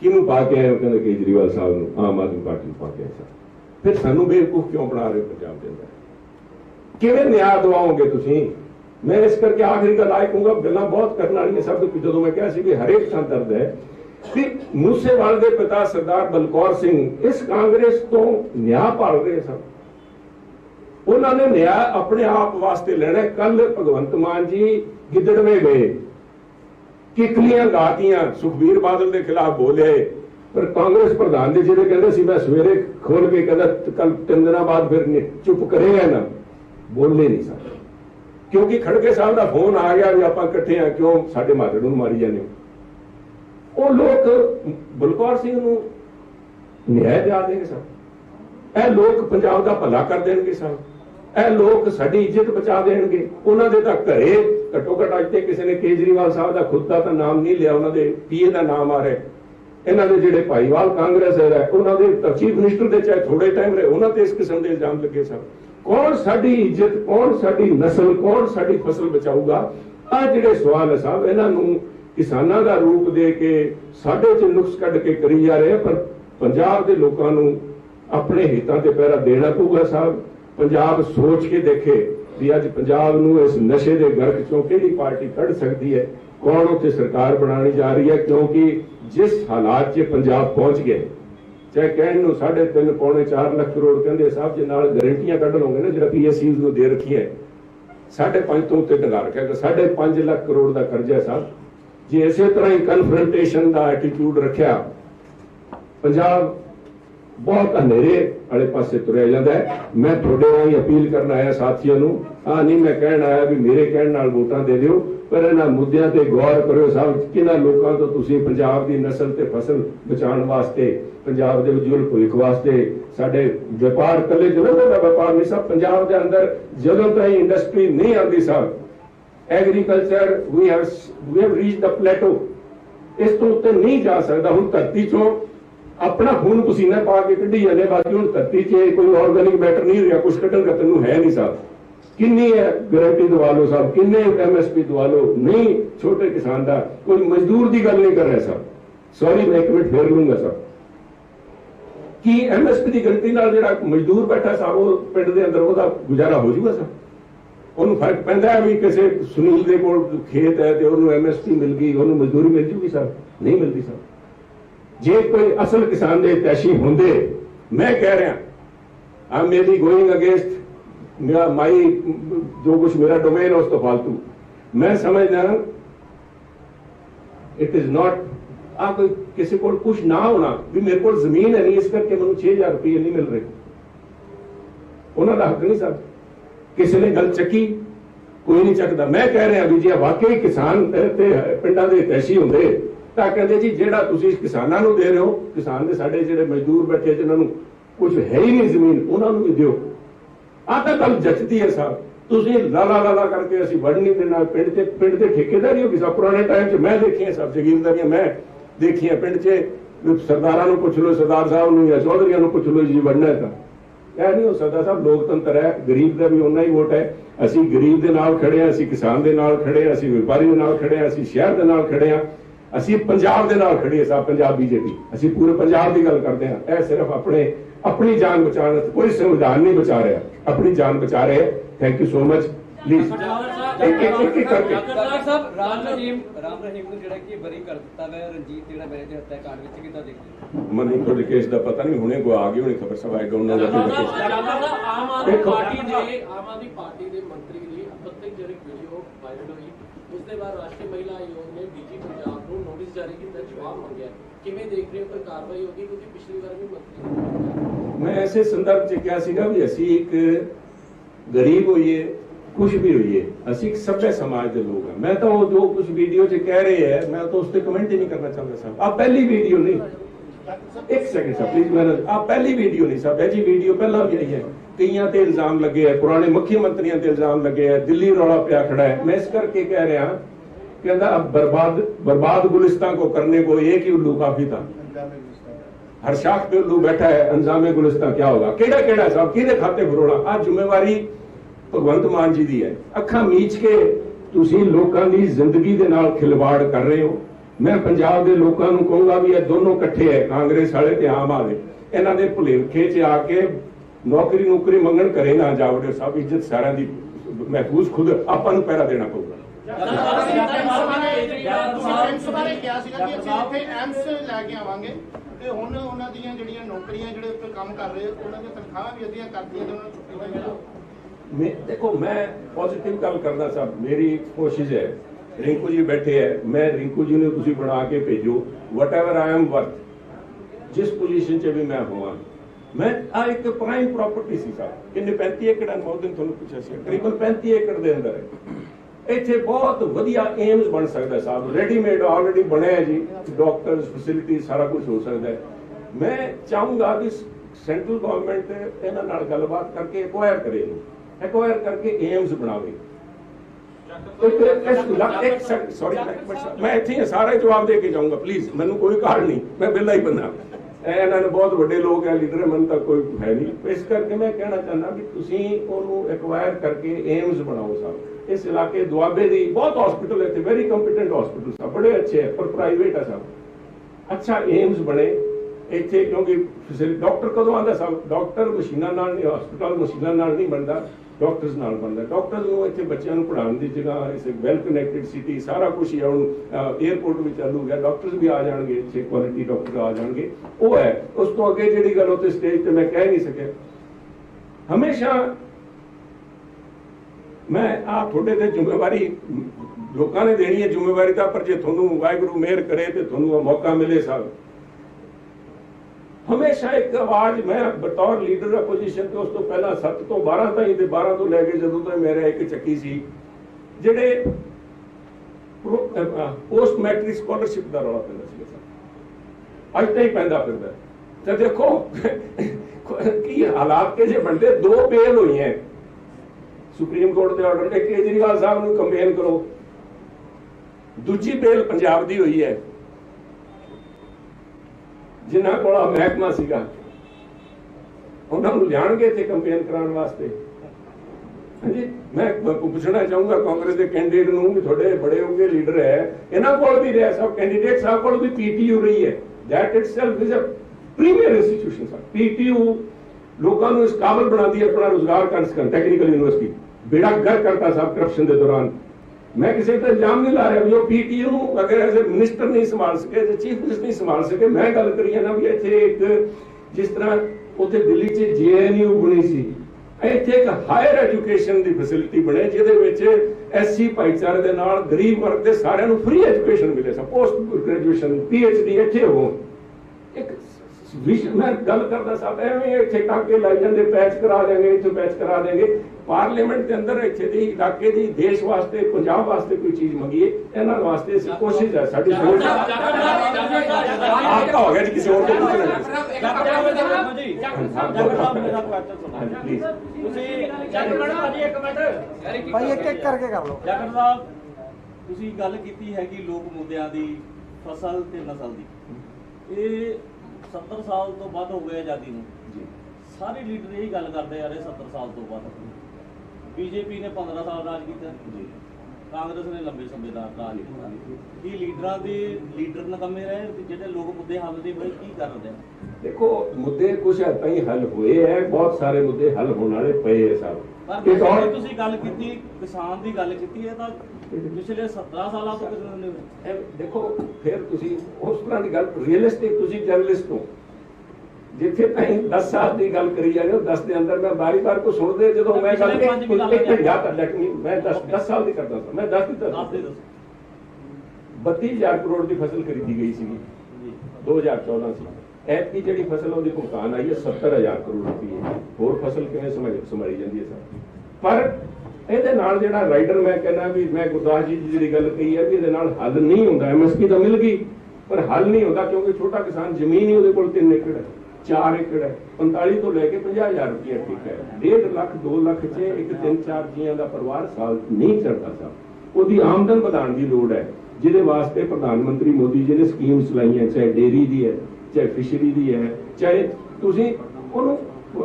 S1: ਕਿਹਨੂੰ ਪਾ ਕੇ ਆਏ ਉਹ ਕਹਿੰਦੇ ਕੇਜਰੀਵਾਲ ਸਾਹਿਬ ਨੂੰ। ਆਮ ਆਦਮੀ ਪਾਰਟੀ ਨੂੰ ਪਾ ਕੇ ਆਏ ਸਰ ਫਿਰ ਸਾਨੂੰ ਬੇਵਕੂਫ ਕਿਉਂ ਬਣਾ ਰਹੇ ਪੰਜਾਬ ਦੇ ਅੰਦਰ? ਕਿਵੇਂ ਨਿਆਂ ਦਵਾਓਗੇ ਤੁਸੀਂ? ਮੈਂ ਇਸ ਕਰਕੇ ਆਖਰੀ ਗੱਲ ਆਏ ਕਹੂੰਗਾ, ਗੱਲਾਂ ਬਹੁਤ ਕਰਨ ਵਾਲੀਆਂ ਸਭ ਤੋਂ ਜਦੋਂ ਮੈਂ ਕਿਹਾ ਸੀ ਕਿ ਹਰੇਕ ਥਾਂ ਦਰਦ ਹੈ, ਕਿ ਮੂਸੇਵਾਲ ਦੇ ਪਿਤਾ ਸਰਦਾਰ ਬਲਕੌਰ ਸਿੰਘ ਇਸ ਕਾਂਗਰਸ ਤੋਂ ਨਿਆਂ ਭਾਲ ਰਹੇ ਸਨ। ਉਹਨਾਂ ਨੇ ਨਿਆਂ ਆਪਣੇ ਆਪ ਵਾਸਤੇ ਲੈਣਾ ਕੱਲ ਭਗਵੰਤ ਮਾਨ ਜੀ ਗਿੱਦੜਵੇਂ ਗਏ। ਕਿਕਲੀਆਂ ਗਾਤੀਆਂ ਸੁਖਬੀਰ ਬਾਦਲ ਦੇ ਖਿਲਾਫ ਬੋਲੇ। ਪਰ ਕਾਂਗਰਸ ਪ੍ਰਧਾਨ ਦੇ ਜਿਹੜੇ ਕਹਿੰਦੇ ਸੀ, ਮੈਂ ਸਵੇਰੇ ਖੋਲ ਕੇ ਕਹਿੰਦਾ ਕੱਲ ਤਿੰਨ ਦਿਨਾਂ ਬਾਅਦ ਫਿਰ ਚੁੱਪ ਕਰੇ ਨਾ। ਬੋਲੇ ਨਹੀਂ ਸਰ ਕਿਉਂਕਿ ਖੜਕੇ ਸਾਹਿਬ ਦਾ ਫੋਨ ਆ ਗਿਆ ਵੀ ਆਪਾਂ ਇਕੱਠੇ ਆ, ਕਿਉਂ ਸਾਡੇ ਮਾਤੜ ਨੂੰ ਮਾਰੀ ਜਾਂਦੇ ਹੋ? ਉਹ ਲੋਕ ਬਲਕੌਰ ਸਿੰਘ ਨੂੰ ਨਿਆਂ ਦਿਆ ਦੇਣਗੇ ਸਰ ਇਹ ਲੋਕ ਪੰਜਾਬ ਦਾ ਭਲਾ ਕਰ ਦੇਣਗੇ ਸਰ ਇਹ ਲੋਕ ਸਾਡੀ ਇੱਜ਼ਤ ਬਚਾ ਦੇਣਗੇ। ਉਹਨਾਂ ਦੇ ਤਾਂ ਘਰੇ ਘੱਟੋ ਘੱਟ ਅੱਜ ਤੇ ਕਿਸੇ ਨੇ ਕੇਜਰੀਵਾਲ ਸਾਹਿਬ ਦਾ ਖੁਦ ਦਾ ਤਾਂ ਨਾਮ ਨਹੀਂ ਲਿਆ, ਉਹਨਾਂ ਦੇ ਪੀਏ ਦਾ ਨਾਮ ਆ ਰਿਹਾ। ਇਹਨਾਂ ਦੇ ਜਿਹੜੇ ਭਾਈਵਾਲ ਕਾਂਗਰਸ ਹੈ, ਉਹਨਾਂ ਦੇ ਚੀਫ ਮਿਨਿਸਟਰ ਦੇ ਚਾਹੇ ਥੋੜੇ ਟਾਈਮ ਰਹੇ, ਉਹਨਾਂ ਤੇ ਇਸ ਕਿਸਮ ਦੇ ਇਲਜ਼ਾਮ ਲੱਗੇ ਸਨ। ਕੌਣ ਸਾਡੀ ਇੱਜ਼ਤ, ਕੌਣ ਸਾਡੀ ਨਸਲ, ਕੌਣ ਸਾਡੀ ਫਸਲ ਬਚਾਊਗਾ? ਆ ਜਿਹੜੇ ਸਵਾਲ ਹੈ ਸਾਹਿਬ, ਇਹਨਾਂ ਨੂੰ ਕਿਸਾਨਾਂ ਦਾ ਰੂਪ ਦੇ ਕੇ ਸਾਡੇ ਚ ਨੁਕਸ ਕੱਢ ਕੇ ਕਰੀ ਜਾ ਰਹੇ ਪਰ ਪੰਜਾਬ ਦੇ ਲੋਕਾਂ ਨੂੰ ਆਪਣੇ ਹਿੱਤਾਂ ਤੇ ਪਹਿਰਾ ਦੇਣਾ ਪਊਗਾ ਸਾਹਿਬ। ਪੰਜਾਬ ਸੋਚ ਕੇ ਦੇਖੇ ਵੀ ਅੱਜ ਪੰਜਾਬ ਨੂੰ ਇਸ ਨਸ਼ੇ ਦੇ ਗਰਕ ਚੋਂ ਕਿਹੜੀ ਪਾਰਟੀ ਕੱਢ ਸਕਦੀ ਹੈ? ਕੌਣ ਉੱਥੇ ਸਰਕਾਰ ਬਣਾਉਣੀ ਜਾ ਰਹੀ ਹੈ? ਕਿਉਂਕਿ ਜਿਸ ਹਾਲਾਤ 'ਚ ਪੰਜਾਬ ਪਹੁੰਚ ਗਏ ਚਾਹੇ ਕਹਿਣ ਨੂੰ 3.5 ਪੌਣੇ 4 ਲੱਖ ਕਰੋੜ ਕਹਿੰਦੇ ਸਾਹਿਬ ਜੇ ਨਾਲ ਗਾਰੰਟੀਆਂ ਕੱਢ ਲਓਗੇ ਨਾ, ਜਿਹੜਾ ਪੀਐਸਸੀਜ਼ ਨੂੰ ਦੇ ਰੱਖੀ ਹੈ। 5.5 ਤੋਂ ਉੱਤੇ ਢਗਾ ਰੱਖਿਆ ਕਿ 5.5 ਲੱਖ ਕਰੋੜ ਦਾ ਕਰਜ਼ਾ ਸਾਹਿਬ। ਜੇ ਇਸੇ ਤਰ੍ਹਾਂ ਹੀ ਕਨਫਰੰਟੇਸ਼ਨ ਦਾ ਐਟੀਟਿਊਡ ਰੱਖਿਆ, ਪੰਜਾਬ ਬਹੁਤ ਹਨੇਰੇ ਵਾਲੇ ਪਾਸੇ ਤੁਰਿਆ ਜਾਂਦਾ ਹੈ। ਮੈਂ ਤੁਹਾਡੇ ਰਾਹੀਂ ਅਪੀਲ ਕਰਨ ਆਇਆ ਸਾਥੀਆਂ ਨੂੰ ਆ ਨਹੀਂ, ਮੈਂ ਕਹਿਣ ਆਇਆ ਵੀ ਮੇਰੇ ਕਹਿਣ ਨਾਲ ਵੋਟਾਂ ਦੇ ਦਿਓ, ਪਰ ਇਹਨਾਂ ਮੁੱਦਿਆਂ ਤੇ ਗੌਰ ਕਰਿਓ ਸਾਹਿਬ, ਕਿਹਨਾਂ ਲੋਕਾਂ ਤੋਂ ਤੁਸੀਂ ਪੰਜਾਬ ਦੀ ਨਸਲ ਤੇ ਫਸਲ ਬਚਾਉਣ ਵਾਸਤੇ, ਪੰਜਾਬ ਦੇ ਉਜਵਲ ਭਵਿੱਖ ਵਾਸਤੇ, ਸਾਡੇ ਵਪਾਰ ਕੱਲੇ ਜਦੋਂ ਦਾ ਵਪਾਰ ਨਹੀਂ, ਸਭ ਪੰਜਾਬ ਦੇ ਅੰਦਰ ਜਦੋਂ ਤਾਈਂ ਇੰਡਸਟਰੀ ਨਹੀਂ ਆਉਂਦੀ ਸਭ agriculture we have we have reached a plateau ਇਸ ਤੋਂ ਉੱਤੇ ਨਹੀਂ ਜਾ ਸਕਦਾ, ਹੁਣ ਧਰਤੀ ਚੋਂ ਆਪਣਾ ਖੂਨ ਪਸੀਨਾ ਪਾ ਕੇ ਕੱਢੀ ਜਾਂਦੇ ਬਾਕੀ ਹੁਣ ਧਰਤੀ 'ਚ ਕੋਈ ਆਰਗੈਨਿਕ ਮੈਟਰ ਨਹੀਂ ਰਿਹਾ ਕੁਝ ਕੱਢਣ ਦਾ ਨੂੰ ਹੈ ਨਹੀਂ ਸਾਹਿਬ ਕਿੰਨੀ ਹੈ ਗਾਰੰਟੀ ਦਵਾ ਲਓ ਸਾਹਿਬ ਕਿੰਨੇ ਐਮਐਸਪੀ ਦਵਾ ਲਓ ਨਹੀਂ, ਛੋਟੇ ਕਿਸਾਨ ਦਾ ਕੋਈ ਮਜ਼ਦੂਰ ਦੀ ਗੱਲ ਨਹੀਂ ਕਰ ਰਿਹਾ ਸਾਹਿਬ ਸੌਰੀ ਮੈਂ ਇੱਕ ਮਿੰਟ ਫੇਰ ਲੂੰਗਾ ਸਾਹਿਬ ਕੀ ਐਮਐਸਪੀ ਦੀ ਗਰੰਟੀ ਨਾਲ ਜਿਹੜਾ ਮਜ਼ਦੂਰ ਬੈਠਾ ਸਾਹਿਬ ਉਹ ਪਿੰਡ ਦੇ ਅੰਦਰ ਉਹਦਾ ਗੁਜ਼ਾਰਾ ਹੋ ਜਾਊਗਾ ਸਾਹਿਬ ਉਹਨੂੰ ਫ਼ਰਕ ਪੈਂਦਾ ਹੈ ਵੀ ਕਿਸੇ ਸੁਨੀਲ ਦੇ ਕੋਲ ਖੇਤ ਹੈ ਤੇ ਉਹਨੂੰ ਐਮਐਸਪੀ ਮਿਲ ਗਈ, ਉਹਨੂੰ ਮਜ਼ਦੂਰੀ ਮਿਲ ਜੂਗੀ ਸਰ ਨਹੀਂ ਮਿਲਦੀ ਸਰ ਜੇ ਕੋਈ ਅਸਲ ਕਿਸਾਨ ਦੇ ਤੈਸ਼ੀ ਹੁੰਦੇ, ਮੈਂ ਕਹਿ ਰਿਹਾ, ਆ ਮੇਰੀ ਗੋਇੰਗ ਅਗੇਂਸਟ ਮੇਰਾ ਮਾਈ, ਜੋ ਕੁਝ ਮੇਰਾ ਡੋਮੇਨ ਉਸ ਤੋਂ ਫालतू ਮੈਂ ਸਮਝਦਾ ਇਟ ਇਜ਼ ਨਾਟ ਆ ਕੋਈ ਕਿਸੇ ਕੋਲ ਕੁਝ ਨਾ ਹੋਣਾ, ਵੀ ਮੇਰੇ ਕੋਲ ਜ਼ਮੀਨ ਹੈ ਨਹੀਂ, ਇਸ ਕਰਕੇ ਮੈਨੂੰ 6000 ਰੁਪਏ ਨਹੀਂ ਮਿਲ ਰਹੇ। ਉਹਨਾਂ ਦਾ ਹੱਕ ਨਹੀਂ ਸਰ ਕਿਸੇ ਨੇ ਗੱਲ ਚੱਕੀ, ਕੋਈ ਨਹੀਂ ਚੱਕਦਾ। ਮੈਂ ਕਹਿ ਰਿਹਾ ਵੀ ਜੇ ਵਾਕਈ ਕਿਸਾਨ ਤੇ ਤੇ ਪਿੰਡਾਂ ਦੇ ਤੈਸ਼ੀ ਹੁੰਦੇ ਤਾਂ ਕਹਿੰਦੇ ਜੀ, ਜਿਹੜਾ ਤੁਸੀਂ ਕਿਸਾਨਾਂ ਨੂੰ ਦੇ ਰਹੇ ਹੋ, ਕਿਸਾਨ ਦੇ ਸਾਡੇ ਜਿਹੜੇ ਮਜ਼ਦੂਰ ਬੈਠੇ ਜਿਨ੍ਹਾਂ ਨੂੰ ਕੁਝ ਹੈ ਹੀ ਨਹੀਂ ਜ਼ਮੀਨ, ਉਹਨਾਂ ਨੂੰ ਵੀ ਦਿਓ। ਆਹ ਤਾਂ ਗੱਲ ਜੱਚਦੀ ਹੈ ਸਾਹਿਬ ਤੁਸੀਂ ਲਾਲਾ ਲਾਲਾ ਕਰਕੇ ਅਸੀਂ ਵੜ ਨਹੀਂ ਦੇਣਾ। ਪਿੰਡ ਤੇ ਪਿੰਡ ਦੇ ਠੇਕੇਦਾਰੀ ਹੋ ਕਿਸੇ ਪੁਰਾਣੇ ਟਾਈਮ 'ਚ ਮੈਂ ਦੇਖੀਆਂ ਸਭ ਜ਼ਗੀਰਦਾਰੀਆਂ, ਮੈਂ ਦੇਖੀਆਂ ਪਿੰਡ 'ਚ। ਸਰਦਾਰਾਂ ਨੂੰ ਪੁੱਛ ਲਓ, ਸਰਦਾਰ ਸਾਹਿਬ ਨੂੰ ਜਾਂ ਚੌਧਰੀਆਂ ਨੂੰ ਪੁੱਛ ਲਓ ਜੀ, ਵੜਨਾ ਹੈ ਤਾਂ। ਇਹ ਨਹੀਂ ਹੋ ਸਕਦਾ ਸਾਹਿਬ ਲੋਕਤੰਤਰ ਹੈ, ਗਰੀਬ ਦਾ ਵੀ ਉਨਾ ਹੀ ਵੋਟ ਹੈ। ਅਸੀਂ ਗਰੀਬ ਦੇ ਨਾਲ ਖੜੇ ਹਾਂ, ਅਸੀਂ ਕਿਸਾਨ ਦੇ ਨਾਲ ਖੜੇ ਹਾਂ, ਅਸੀਂ ਵਪਾਰੀ ਦੇ ਨਾਲ ਖੜੇ ਹਾਂ, ਅਸੀਂ ਸ਼ਹਿਰ ਦੇ ਨਾਲ ਖੜੇ ਹਾਂ। ਅਸੀਂ ਪੰਜਾਬ ਦੇ ਨਾਲ ਖੜੀ ਹੈ ਸਾਹਿਬ ਪੰਜਾਬ ਬੀਜੇਪੀ। ਅਸੀਂ ਪੂਰੇ ਪੰਜਾਬ ਦੀ ਗੱਲ ਕਰਦੇ ਹਾਂ। ਇਹ ਸਿਰਫ ਆਪਣੇ ਆਪਣੀ ਜਾਨ ਬਚਾਉਣ ਵਾਸਤੇ ਕੋਈ ਸੰਵਿਧਾਨ ਨਹੀਂ ਬਚਾ ਰਿਹਾ। ਆਪਣੀ ਜਾਨ ਬਚਾ ਰਹੇ। Thank you so much please ਇੱਕ ਇੱਕ ਇੱਕ ਇੱਕ ਕਰਕੇ।
S2: ਡਾਕਟਰ ਸਾਹਿਬ ਰਾਮ ਰਹੀਮ ਰਾਮ ਰਹੀਮ ਨੂੰ ਜਿਹੜਾ ਕਿ ਬਰੀ ਕਰ ਦਿੱਤਾ ਗਿਆ ਰਣਜੀਤ ਜਿਹੜਾ ਮੇਰੇ ਦੇ ਹੱਤਿਆ ਕਾਂਡ ਵਿੱਚ ਕਿੱਦਾਂ ਦੇਖਦੇ ਹੋ?
S1: ਮੈਨੂੰ ਤੁਹਾਡੇ ਕੇਸ ਦਾ ਪਤਾ ਨਹੀਂ ਹੁਣੇ ਕੋ ਆ ਗਈ ਹੋਣੀ ਖਬਰ ਸਭ ਆਏਗਾ ਉਹਨਾਂ ਦਾ
S3: ਡਾਕਟਰ
S1: ਕਿਹੜਾ
S3: ਸਾਹਿਬ,
S1: ਕੇਸ
S3: ਡਾਕਟਰ ਸਾਹਿਬ, ਆਮ ਆਦਮੀ
S1: ਦੇਖੋ।
S3: ਪਾਰਟੀ ਦੇ ਆਮ ਆਦਮੀ ਪਾਰਟੀ ਦੇ ਮੰਤਰੀ ਦੀ ਅਬਤਕ ਜਿਹੜੀ ਵੀਡੀਓ ਵਾਇਰਲ ਹੋਈ ਉਸ ਦੇ ਬਾਅਦ ਰਾਸ਼ਟਰੀ ਮਹਿਲਾ ਆਯੋਗ ਨੇ ਡੀਜੀ ਪੰਜਾਬ ਜਾਰੀ ਕੀਤਾ ਜਵਾਬ ਮੰਗਿਆ ਕਿਵੇਂ ਦੇਖ ਰਹੇ ਹੋ ਕੋਈ ਕਾਰਵਾਈ ਹੋਗੀ ਕਿਉਂਕਿ ਪਿਛਲੀ ਵਾਰ ਵੀ ਮੰਤਰੀ
S1: ਮੈਂ ਐਸੇ ਸੰਦਰਭ 'ਚ ਕਿਹਾ ਸੀਗਾ ਵੀ ਅਸੀਂ ਇੱਕ ਗਰੀਬ ਹੋਈਏ ਕੁਝ ਵੀ ਹੋਈਏ, ਅਸੀਂ ਇੱਕ ਸਭ्य ਸਮਾਜ ਦੇ ਲੋਕ ਹਾਂ। ਮੈਂ ਤਾਂ ਉਹ ਜੋ ਕੁਝ ਵੀਡੀਓ 'ਚ ਕਹਿ ਰਹੇ ਹੈ, ਮੈਂ ਤਾਂ ਉਸ ਤੇ ਕਮੈਂਟ ਹੀ ਨਹੀਂ ਕਰਨਾ ਚਾਹੁੰਦਾ ਸਾਹਿਬ ਆ ਪਹਿਲੀ ਵੀਡੀਓ ਨਹੀਂ। ਇੱਕ ਸੈਕਿੰਡ ਸਾਹਿਬ ਪਲੀਜ਼ ਮੈਂ ਆ ਪਹਿਲੀ ਵੀਡੀਓ ਨਹੀਂ ਸਾਹਿਬ ਇਹ ਜੀ ਵੀਡੀਓ ਪਹਿਲਾਂ ਵੀ ਆਈ ਹੈ। ਕਈਆਂ ਤੇ ਇਲਜ਼ਾਮ ਲੱਗੇ ਹੈ, ਪੁਰਾਣੇ ਮੁੱਖ ਮੰਤਰੀਆਂ ਤੇ ਇਲਜ਼ਾਮ ਲੱਗੇ ਹੈ, ਦਿੱਲੀ ਰੌਲਾ ਪਿਆ ਖੜਾ ਹੈ। ਮੈਂ ਇਸ ਕਰਕੇ ਕਹਿ ਰਿਹਾ ਕਹਿੰਦਾ अब ਬਰਬਾਦ बर्बाद गुलिस्तान को करने को एक ही उल्लू काफी था हर शाख पे उल्लू बैठा है अंजामे गुलिस्तान क्या होगा केड़ा केड़ा साहब किने खाते फरोड़ा आ ਜ਼ਿੰਮੇਵਾਰੀ ਭਗਵੰਤ ਮਾਨ ਜੀ ਦੀ ਹੈ। ਅੱਖਾਂ ਮੀਚ ਕੇ ਤੁਸੀਂ ਲੋਕਾਂ ਦੀ ਜ਼ਿੰਦਗੀ ਦੇ ਨਾਲ ਖਿਲਵਾੜ ਕਰ ਰਹੇ ਹੋ। ਮੈਂ ਪੰਜਾਬ ਦੇ ਲੋਕਾਂ ਨੂੰ ਕਹੂੰਗਾ ਵੀ ਇਹ ਦੋਨੋਂ ਇਕੱਠੇ ਹੈ, ਕਾਂਗਰਸ ਵਾਲੇ ਤੇ ਆਮ ਆਦਮੀ। ਇਹਨਾਂ ਦੇ ਭੁਲੇਖੇ 'ਚ ਆ ਕੇ ਨੌਕਰੀ ਨੌਕਰੀ ਮੰਗਣ ਕਰੇ ਨਾ ਜਾਵੜੇ ਸਾਹਿਬ, ਇੱਜ਼ਤ ਸਾਰਿਆਂ ਦੀ ਮਹਿਫੂਜ਼ ਖੁਦ ਆਪਾਂ ਨੂੰ ਪਹਿਰਾ ਦੇਣਾ ਪਊਗਾ।
S4: ਤੇ ਹੁਣ ਉਹਨਾਂ ਦੀਆਂ ਜਿਹੜੀਆਂ ਨੌਕਰੀਆਂ ਜਿਹੜੇ ਉੱਤੇ ਕੰਮ ਕਰ ਰਹੇ ਉਹਨਾਂ ਦੀਆਂ ਤਨਖਾਹਾਂ ਵੀ ਅੱਧੀਆਂ ਕਰਤੀਆਂ ਤੇ ਉਹਨਾਂ ਨੂੰ ਛੁੱਟੀ ਹੋਈ
S1: ਮੈਂ ਦੇਖੋ, ਮੈਂ ਪੋਜ਼ਿਟਿਵ ਗੱਲ ਕਰਦਾ ਸਾਹਿਬ ਮੇਰੀ ਕੋਸ਼ਿਸ਼ ਹੈ। ਰਿੰਕੂ ਜੀ ਬੈਠੇ ਹੈ। ਮੈਂ ਰਿੰਕੂ ਜੀ ਨੂੰ ਤੁਸੀਂ ਬਣਾ ਕੇ ਭੇਜੋ। Whatever I am worth ਜਿਸ ਪੋਜੀਸ਼ਨ 'ਚ ਵੀ ਮੈਂ ਹੋਵਾਂ। ਮੈਂ ਆ ਇੱਕ ਪ੍ਰਾਈਮ ਪ੍ਰਾਪਰਟੀ ਸੀ ਸਾਹਿਬ ਕਿੰਨੇ 35 ਏਕੜ ਮੋਰ ਤੁਹਾਨੂੰ ਪੁੱਛਿਆ ਸੀ। ਤਕਰੀਬਨ 35 ਏਕੜ ਦੇ ਅੰਦਰ ਹੈ। ਇੱਥੇ ਬਹੁਤ ਵਧੀਆ ਏਮਸ ਬਣ ਸਕਦਾ ਸਾਹਿਬ। ਰੈਡੀਮੇਡ ਆਲਰੇਡੀ ਬਣਿਆ ਜੀ। ਡਾਕਟਰਸ ਫੈਸਿਲਿਟੀ ਸਾਰਾ ਕੁਝ ਹੋ ਸਕਦਾ ਹੈ। ਮੈਂ ਚਾਹੂੰਗਾ ਕਿ ਸੈਂਟਰਲ ਗਵਰਨਮੈਂਟ ਇਹਨਾਂ ਨਾਲ ਗੱਲਬਾਤ ਕਰਕੇ ਐਕਵਾਇਰ ਕਰੇ ਇਹਨੂੰ। ਐਕਵਾਇਰ ਕਰਕੇ ਏਮਸ ਬਣਾਵੇ। ਸੌਰੀ ਮੈਂ ਇੱਥੇ ਹੀ ਜਵਾਬ ਦੇ ਕੇ ਜਾਊਂਗਾ ਪਲੀਜ਼ ਮੈਨੂੰ ਕੋਈ ਕਾਰਨ ਨਹੀਂ। ਮੈਂ ਬਿੱਲਾ ਹੀ ਬੰਦਾ। ਇਹਨਾਂ ਨੇ ਬਹੁਤ ਵੱਡੇ ਲੋਕ ਹੈ ਲੀਡਰ ਹੈ ਤਾਂ ਕੋਈ ਹੈ ਨਹੀਂ। ਇਸ ਕਰਕੇ ਮੈਂ ਕਹਿਣਾ ਚਾਹੁੰਦਾ ਵੀ ਤੁਸੀਂ ਉਹਨੂੰ ਐਕਵਾਇਰ ਕਰਕੇ ਏਮਸ ਬਣਾਓ ਸਭ। ਇਸ ਇਲਾਕੇ ਦੁਆਬੇ ਦੀ ਬਹੁਤ ਹਸਪੀਟਲ ਹੈ ਤੇ ਵੈਰੀ ਕੰਪੀਟੈਂਟ ਹਸਪੀਟਲ ਸਭ, ਬੜੇ ਅੱਛੇ ਹੈ ਪਰ ਪ੍ਰਾਈਵੇਟ ਹੈ ਸਭ। ਅੱਛਾ ਏਮਸ ਬਣੇ। ਇੱਥੇ ਕਿਉਂਕਿ ਡਾਕਟਰ ਕਦੋਂ ਆਂਦਾ ਸਭ? ਡਾਕਟਰ ਮਸ਼ੀਨਾਂ ਨਾਲ ਨਹੀਂ ਹਸਪੀਟਲ ਮਸ਼ੀਨਾਂ ਨਾਲ ਨਹੀਂ ਬਣਦਾ। ਡਾਕਟਰਸ ਨਾਲ ਬਣਦਾ ਡਾਕਟਰਸ ਨੂੰ ਇੱਥੇ ਬੱਚਿਆਂ ਨੂੰ ਪੜ੍ਹਾਉਣ ਦੀ ਜਗ੍ਹਾ, ਇਸ ਵੈਲ ਕਨੈਕਟਡ ਸਿਟੀ ਸਾਰਾ ਕੁਝ ਹੀ ਹੁਣ 에어ਪੋਰਟ ਵੀ ਚਾਲੂ ਗਿਆ। ਡਾਕਟਰਸ ਵੀ ਆ ਜਾਣਗੇ, ਇੱਥੇ ਕੁਆਲਿਟੀ ਡਾਕਟਰ ਆ ਜਾਣਗੇ। ਉਹ ਹੈ। ਉਸ ਤੋਂ ਅੱਗੇ ਜਿਹੜੀ ਗੱਲ ਉੱਤੇ ਸਟੇਜ ਤੇ ਮੈਂ ਕਹਿ ਨਹੀਂ ਸਕਿਆ। ਹਮੇਸ਼ਾ ਮੈਂ ਆ ਤੁਹਾਡੇ ਤੇ ਜ਼ਿੰਮੇਵਾਰੀ, ਲੋਕਾਂ ਨੇ ਦੇਣੀ ਹੈ ਜ਼ਿੰਮੇਵਾਰੀ ਤਾਂ, ਪਰ ਜੇ ਤੁਹਾਨੂੰ ਵਾਹਿਗੁਰੂ ਮਿਹਰ ਕਰੇ ਤੇ ਤੁਹਾਨੂੰ ਉਹ ਮੌਕਾ ਮਿਲੇ ਸਾਹਿਬ ਹਮੇਸ਼ਾ ਇੱਕ ਆਵਾਜ਼, ਮੈਂ ਬਤੌਰ ਲੀਡਰ ਆਪੋਜੀਸ਼ਨ ਤੇ ਉਸ ਤੋਂ ਪਹਿਲਾਂ 7 ਤੋਂ 12 ਤਾਈਂ ਤੇ 12 ਤੋਂ ਲੈ ਕੇ ਜਦੋਂ ਤੋਂ ਮੇਰਾ ਇੱਕ ਚੱਕੀ ਸੀ, ਜਿਹੜੇ ਪੋਸਟ ਮੈਟ੍ਰਿਕ ਸਕਾਲਰਸ਼ਿਪ ਦਾ ਰੌਲਾ ਪੈਂਦਾ ਸੀ ਅੱਜ ਤਾਂ ਪੈਂਦਾ ਫਿਰਦਾ। ਤੇ ਦੇਖੋ, ਕੀ ਹਾਲਾਤ ਕੇ ਜੇ ਬੰਦੇ ਦੋ ਬੇਲ ਹੋਈ ਹੈ ਸੁਪਰੀਮ ਕੋਰਟ ਦੇ ਆਰਡਰ ਨੇ ਕੇਜਰੀਵਾਲ ਸਾਹਿਬ ਨੂੰ ਕੰਪੇਨ ਕਰੋ। ਦੂਜੀ ਬੇਲ ਪੰਜਾਬ ਦੀ ਹੋਈ ਹੈ। ਜਿਨ੍ਹਾਂ ਕੋਲ ਆਹ ਮਹਿਕਮਾ ਸੀਗਾ, ਉਹਨਾਂ ਨੂੰ ਲਿਆਣਗੇ ਤੇ ਕੰਪੇਨ ਕਰਾਉਣ ਵਾਸਤੇ। ਹਾਂਜੀ, ਮੈਂ ਪੁੱਛਣਾ ਚਾਹੂੰਗਾ, ਕਾਂਗਰਸ ਦੇ ਕੈਂਡੀਡੇਟ ਨੂੰ ਵੀ ਤੁਹਾਡੇ ਬੜੇ ਹੋਗੇ ਲੀਡਰ ਹੈ, ਇਹਨਾਂ ਕੋਲ ਵੀ ਰਿਹਾ, ਸਭ ਕੈਂਡੀਡੇਟ ਸਾਹਿਬ ਕੋਲ ਵੀ ਪੀਟੀਯੂ ਰਹੀ ਹੈ। That itself is a premier institution sir PTU ਲੋਕਾਂ ਨੂੰ ਇਸ ਕਾਬਲ ਬਣਾਉਂਦੀ ਹੈ, ਆਪਣਾ ਰੋਜ਼ਗਾਰ ਕਰ ਸਕਣ ਟੈਕਨੀਕਲ ਯੂਨੀਵਰਸਿਟੀ ਬੇੜਾ ਗਰ ਕਰਤਾ ਸਾਹਿਬ ਕਰਪਸ਼ਨ ਦੇ ਦੌਰਾਨ। ਮੈਂ ਕਿਸੇ ਤੇ ਇਲਜ਼ਾਮ ਨਹੀਂ ਲਾ ਰਿਹਾ ਵੀ ਉਹ ਪੀਟੀਯੂ ਨੂੰ ਅਗਰ ਐਜ਼ ਮਿਨਿਸਟਰ ਨਹੀਂ ਸੰਭਾਲ ਸਕੇ ਤੇ ਚੀਫ ਮਿਨਿਸਟਰ ਨਹੀਂ ਸੰਭਾਲ ਸਕੇ, ਮੈਂ ਗੱਲ ਕਰੀ ਨਾ ਵੀ ਇੱਥੇ ਇੱਕ ਜਿਸ ਤਰ੍ਹਾਂ ਉੱਥੇ ਦਿੱਲੀ 'ਚ ਜੇਐਨਯੂ ਬਣੀ ਸੀ, ਇੱਥੇ ਇੱਕ ਹਾਇਰ ਐਜੂਕੇਸ਼ਨ ਦੀ ਫੈਸਿਲਿਟੀ ਬਣੇ, ਜਿਹਦੇ ਵਿੱਚ ਐਸਸੀ ਭਾਈਚਾਰੇ ਦੇ ਨਾਲ ਗਰੀਬ ਵਰਗ ਦੇ ਸਾਰਿਆਂ ਨੂੰ ਫ੍ਰੀ ਐਜੂਕੇਸ਼ਨ ਮਿਲੇ ਸਭ ਪੋਸਟ ਗ੍ਰੈਜੂਏਸ਼ਨ ਪੀਐਚਡੀ ਇੱਥੇ ਹੋ ਇੱਕ ਵਿਸ਼ ਮੈਂ ਗੱਲ ਕਰਦਾ ਸਾਹਿਬ ਐਵੇਂ ਇੱਥੇ ਟਾਕੇ ਲਾਈ ਜਾਂਦੇ ਪੈਚ ਕਰਾ ਦੇਂਗੇ ਇੱਥੇ ਪੈਚ ਕਰਾ ਦੇਂਗੇ ਪਾਰਲੀਮੈਂਟ ਦੇ ਅੰਦਰ ਇੱਥੇ ਦੀ ਇਲਾਕੇ ਦੀ ਦੇਸ਼ ਵਾਸਤੇ ਪੰਜਾਬ ਵਾਸਤੇ ਕੋਈ ਚੀਜ਼ ਮੰਗੀਏ ਇਹਨਾਂ ਵਾਸਤੇ ਅਸੀਂ ਕੋਸ਼ਿਸ਼ ਹੈ ਸਾਡੀ ਸੋਚ ਆਪਕਾ ਹੋ ਗਿਆ ਜੀ ਕਿਸੇ ਹੋਰ ਤੋਂ ਪੁੱਛਣਾ ਨਹੀਂ ਹਾਂਜੀ ਪਲੀਜ਼
S5: ਭਾਈ ਇੱਕ ਇੱਕ ਕਰਕੇ ਕਰ ਲਓ
S6: ਜਗਨ ਸਾਹਿਬ ਤੁਸੀਂ ਗੱਲ ਕੀਤੀ ਹੈਗੀ ਲੋਕ ਮੁੱਦਿਆਂ ਦੀ ਫਸਲ ਤੇ ਨਸਲ ਦੀ ਇਹ 70 ਸਾਲ ਤੋਂ ਵੱਧ ਹੋ ਗਏ ਆਜ਼ਾਦੀ ਨੂੰ
S1: ਜੀ
S6: ਸਾਰੇ ਲੀਡਰ ਇਹ ਗੱਲ ਕਰਦੇ ਆ ਰਹੇ 70 ਸਾਲ ਤੋਂ ਵੱਧ ਬੀਜੇਪੀ ਨੇ 15 ਸਾਲ ਰਾਜ ਕੀਤਾ।
S1: ਜੀ।
S6: ਕਾਂਗਰਸ ਨੇ ਲੰਬੇ ਸਮੇਂ ਦਾ ਰਾਜ ਕੀਤਾ। ਕੀ ਲੀਡਰਾਂ ਦੇ ਲੀਡਰ ਨਕਮੇ ਰਹੇ ਤੇ ਜਿਹੜੇ ਲੋਕ ਮੁੱਦੇ ਹੱਲ ਨਹੀਂ ਹੋਏ ਕੀ ਕਰ ਰਹੇ
S1: ਦੇਖੋ ਮੁੱਦੇ ਕੁਝ ਹੱਦ ਤਾਈਂ ਹੱਲ ਹੋਏ ਹੈ ਬਹੁਤ ਸਾਰੇ ਮੁੱਦੇ ਹੱਲ ਹੋਣ ਵਾਲੇ ਪਏ ਹੈ ਸਭ। ਔਰ
S6: ਤੁਸੀਂ ਗੱਲ ਕੀਤੀ ਕਿਸਾਨ ਦੀ ਗੱਲ ਕੀਤੀ ਹੈ ਤਾਂ ਪਿਛਲੇ 17 ਸਾਲਾਂ ਤੋਂ ਕਿਸੇ ਨੇ
S1: ਇਹ ਦੇਖੋ ਫਿਰ ਤੁਸੀਂ ਉਸ ਤਰ੍ਹਾਂ ਦੀ ਗੱਲ ਰੀਅਲਿਸਟਿਕ ਤੁਸੀਂ ਜਰਨਲਿਸਟ ਹੋ। ਜਿੱਥੇ ਤਾਈਂ 10 ਸਾਲ ਦੀ ਗੱਲ ਕਰੀ ਜਾ ਰਹੇ ਹੋ 10 ਦੇ ਅੰਦਰ ਮੈਂ ਬਾਰੀ ਬਾਰ ਕੋ ਸੁਣਦੇ ਜਦੋਂ ਮੈਂ ਗੱਲ ਇੱਕ
S6: ਲਿਆ।
S1: ਯਾਦ ਲੈਟ ਮੀ ਮੈਂ 10 10 ਸਾਲ ਦੀ ਕਰਦਾ ਸੀ ਮੈਂ 10 ਦੀ
S6: ਦੱਸ
S1: ਦੱਸ
S6: ਦੇ ਦੱਸੋ।
S1: 32000 ਕਰੋੜ ਦੀ ਫਸਲ ਖਰੀਦੀ ਗਈ
S6: ਜੀ।
S1: 2014 ਸੀ। ਐਤਕੀ ਜਿਹੜੀ ਫਸਲ ਉਹਦੀ ਭੁਗਤਾਨ ਆਈ ਹੈ 70000 ਕਰੋੜ ਰੁਪਏ। ਹੋਰ ਫਸਲ ਕਿਵੇਂ ਸਮਝ ਸੰਭਾਲੀ ਜਾਂਦੀ ਹੈ ਸਰ? ਪਰ ਇਹਦੇ ਨਾਲ ਜਿਹੜਾ ਰਾਈਡਰ ਮੈਂ ਕਹਿੰਦਾ ਵੀ ਮੈਂ ਗੁਰਦਾਸ ਜੀ ਦੀ ਜਿਹੜੀ ਗੱਲ ਕਹੀ ਹੈ ਵੀ ਇਹਦੇ ਨਾਲ ਹੱਲ ਨਹੀਂ ਹੁੰਦਾ ਐਮਐਸਪੀ ਤਾਂ ਮਿਲ ਗਈ ਪਰ ਹੱਲ ਨਹੀਂ ਹੁੰਦਾ ਕਿਉਂਕਿ ਛੋਟਾ ਕਿਸਾਨ ਜ਼ਮੀਨ ਹੀ ਉਹਦੇ ਕੋਲ 3 ਏਕੜ ਹੈ। 4 ਏਕੜ ਹੈ। 45 ਤੋਂ ਲੈ ਕੇ 50000 ਰੁਪਏ ਠੀਕ ਹੈ। 1.5 ਲੱਖ 2 ਲੱਖ 'ਚ ਇੱਕ ਤਿੰਨ ਚਾਰ ਜੀਆਂ ਦਾ ਪਰਿਵਾਰ ਸਾਲ ਨਹੀਂ ਚੜਦਾ ਸਾਹਿਬ ਉਹਦੀ ਆਮਦਨ ਵਧਾਉਣ ਦੀ ਲੋੜ ਹੈ। ਜਿਹਦੇ ਵਾਸਤੇ ਪ੍ਰਧਾਨ ਮੰਤਰੀ ਮੋਦੀ ਜੀ ਨੇ ਸਕੀਮ ਚਲਾਈਆਂ ਚਾਹੇ ਡੇਰੀ ਦੀ ਹੈ, ਚਾਹੇ ਫਿਸ਼ਰੀ ਦੀ ਹੈ, ਚਾਹੇ ਤੁਸੀਂ ਉਹਨੂੰ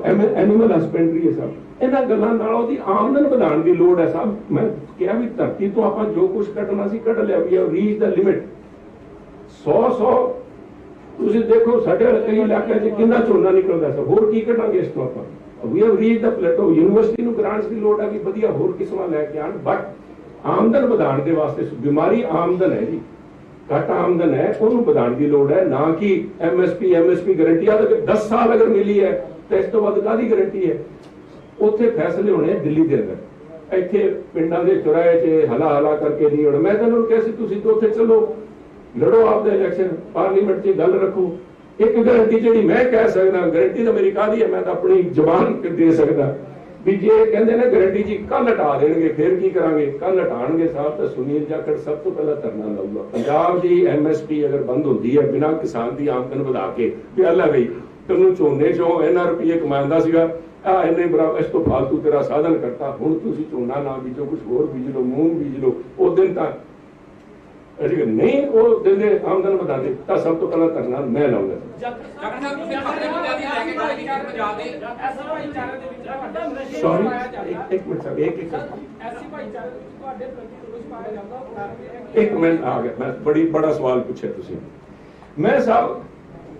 S1: ਐਨੀਮਲ ਹਸਬੈਂਡਰੀ ਹੈ ਸਭ ਇਹਨਾਂ ਗੱਲਾਂ ਨਾਲ ਉਹਦੀ ਆਮਦਨ ਵਧਾਉਣ ਦੀ ਲੋੜ ਹੈ ਸਭ ਮੈਂ ਕਿਹਾ ਵੀ ਧਰਤੀ ਤੋਂ ਆਪਾਂ ਜੋ ਕੁਝ ਕੱਢਣਾ ਸੀ ਕੱਢ ਲਿਆ ਵੀ ਰੀਚ ਦਾ ਲਿਮਿਟ 100 100 ਤੁਸੀਂ ਦੇਖੋ, ਸਾਡੇ ਕਈ ਇਲਾਕਿਆਂ 'ਚ ਕਿੰਨਾ ਝੋਨਾ ਨਿਕਲਦਾ ਸੀ ਹੋਰ ਕੀ ਕੱਢਾਂਗੇ ਇਸ ਤੋਂ ਆਪਾਂ? We have reach the plateau university ਨੂੰ ਗ੍ਰਾਂਟਸ ਦੀ ਲੋੜ ਹੈ ਵੀ ਵਧੀਆ ਹੋਰ ਕਿਸਮਾਂ ਲੈ ਕੇ ਆਣ ਬਟ ਆਮਦਨ ਵਧਾਉਣ ਦੇ ਵਾਸਤੇ ਬਿਮਾਰੀ ਆਮਦਨ ਹੈ ਜੀ। ਘੱਟ ਆਮਦਨ ਹੈ, ਉਹਨੂੰ ਵਧਾਉਣ ਦੀ ਲੋੜ ਹੈ, ਨਾ ਕਿ ਐਮਐਸਪੀ ਐਮਐਸਪੀ ਗਾਰੰਟੀ ਆ ਤਾਂ 10 ਸਾਲ ਅਗਰ ਮਿਲੀ ਹੈ, ਤਾਂ ਇਸ ਤੋਂ ਵੱਧ ਕਾਦੀ ਗਾਰੰਟੀ ਹੈ? ਉੱਥੇ ਫੈਸਲੇ ਹੋਣੇ ਦਿੱਲੀ ਦੇ ਅੰਦਰ। ਇੱਥੇ ਪਿੰਡਾਂ ਦੇ ਚੁਰਾਹੇ 'ਚ ਹਲਾ ਹਲਾ ਕਰਕੇ ਨਹੀਂ ਹੋਣਾ। ਮੈਂ ਤਾਂ ਉਹਨਾਂ ਕਿਹਾ ਸੀ, ਤੁਸੀਂ ਤਾਂ ਉੱਥੇ ਚਲੋ। ਲੜੋ ਆਪਦੇ ਇਲੈਕਸ਼ਨ ਪਾਰਲੀਮੈਂਟ 'ਚ ਗੱਲ ਰੱਖੋ। ਇੱਕ ਗਾਰੰਟੀ ਜਿਹੜੀ ਮੈਂ ਕਹਿ ਸਕਦਾ ਗਾਰੰਟੀ ਤਾਂ ਮੇਰੀ ਕਾਦੀ ਹੈ? ਮੈਂ ਤਾਂ ਆਪਣੀ ਜ਼ੁਬਾਨ ਦੇ ਸਕਦਾ। ਵੀ ਜੇ ਕਹਿੰਦੇ ਨੇ ਗਾਰੰਟੀ ਜੀ ਕੱਲ ਹਟਾ ਦੇਣਗੇ, ਫਿਰ ਕੀ ਕਰਾਂਗੇ? ਕੱਲ ਹਟਾਣਗੇ ਸਾਹਿਬ ਤਾਂ ਸੁਨੀਲ ਜਾਖੜ ਸਭ ਤੋਂ ਪਹਿਲਾਂ ਧਰਨਾ ਲਾਊਗਾ। ਪੰਜਾਬ ਦੀ ਐਮਐਸਪੀ ਅਗਰ ਬੰਦ ਹੁੰਦੀ ਹੈ, ਬਿਨਾਂ ਕਿਸਾਨ ਦੀ ਆਮਦਨ ਵਧਾ ਕੇ, ਵੀ ਅੱਲਾ ਬਈ, ਤੈਨੂੰ ਝੋਨੇ ਚੋਂ ਇਹਨਾਂ ਰੁਪਏ ਕਮਾਉਂਦਾ ਸੀਗਾ ਆ ਇੰਨੇ ਬਰਾਬਰ ਇਸ ਤੋਂ ਫਾਲਤੂ ਤੇਰਾ ਸਾਧਨ ਕਰਤਾ ਹੁਣ ਤੁਸੀਂ ਝੋਨਾ ਨਾ ਬੀਜੋ ਕੁਝ ਹੋਰ ਬੀਜ ਲਓ, ਮੂੰਗ ਬੀਜ ਲਓ, ਉਹ ਦਿਨ ਤਾਂ ਅਜੇ ਨਹੀਂ ਉਹ ਦਿਨ ਦੇ ਆਮਦਨ ਵਧਾ ਦੇ ਤਾਂ ਸਭ ਤੋਂ ਪਹਿਲਾਂ ਧਰਨਾ ਮੈਂ ਲਾਉਂਗਾ
S7: ਜਗਨ ਸਾਹਿਬ ਤੁਸੀਂ ਆਪਣੇ ਮੁੱਦਿਆਂ ਦੀ ਲੈ ਕੇ ਗੱਲ ਕੀਤੀ ਪੰਜਾਬ ਦੇ।
S3: ਐਸੀ ਭਾਈਚਾਰੇ ਦੇ ਵਿੱਚ ਵੱਡਾ ਨਸ਼ੇ
S1: ਸੌਰੀ ਇੱਕ ਮਿੰਟ ਸਾਹਿਬ ਇੱਕ ਇੱਕ ਇੱਕ ਮਿੰਟ ਆ ਗਿਆ। ਮੈਂ ਬੜੀ ਬੜਾ ਸਵਾਲ ਪੁੱਛਿਆ ਤੁਸੀਂ। ਮੈਂ ਸਾਹਿਬ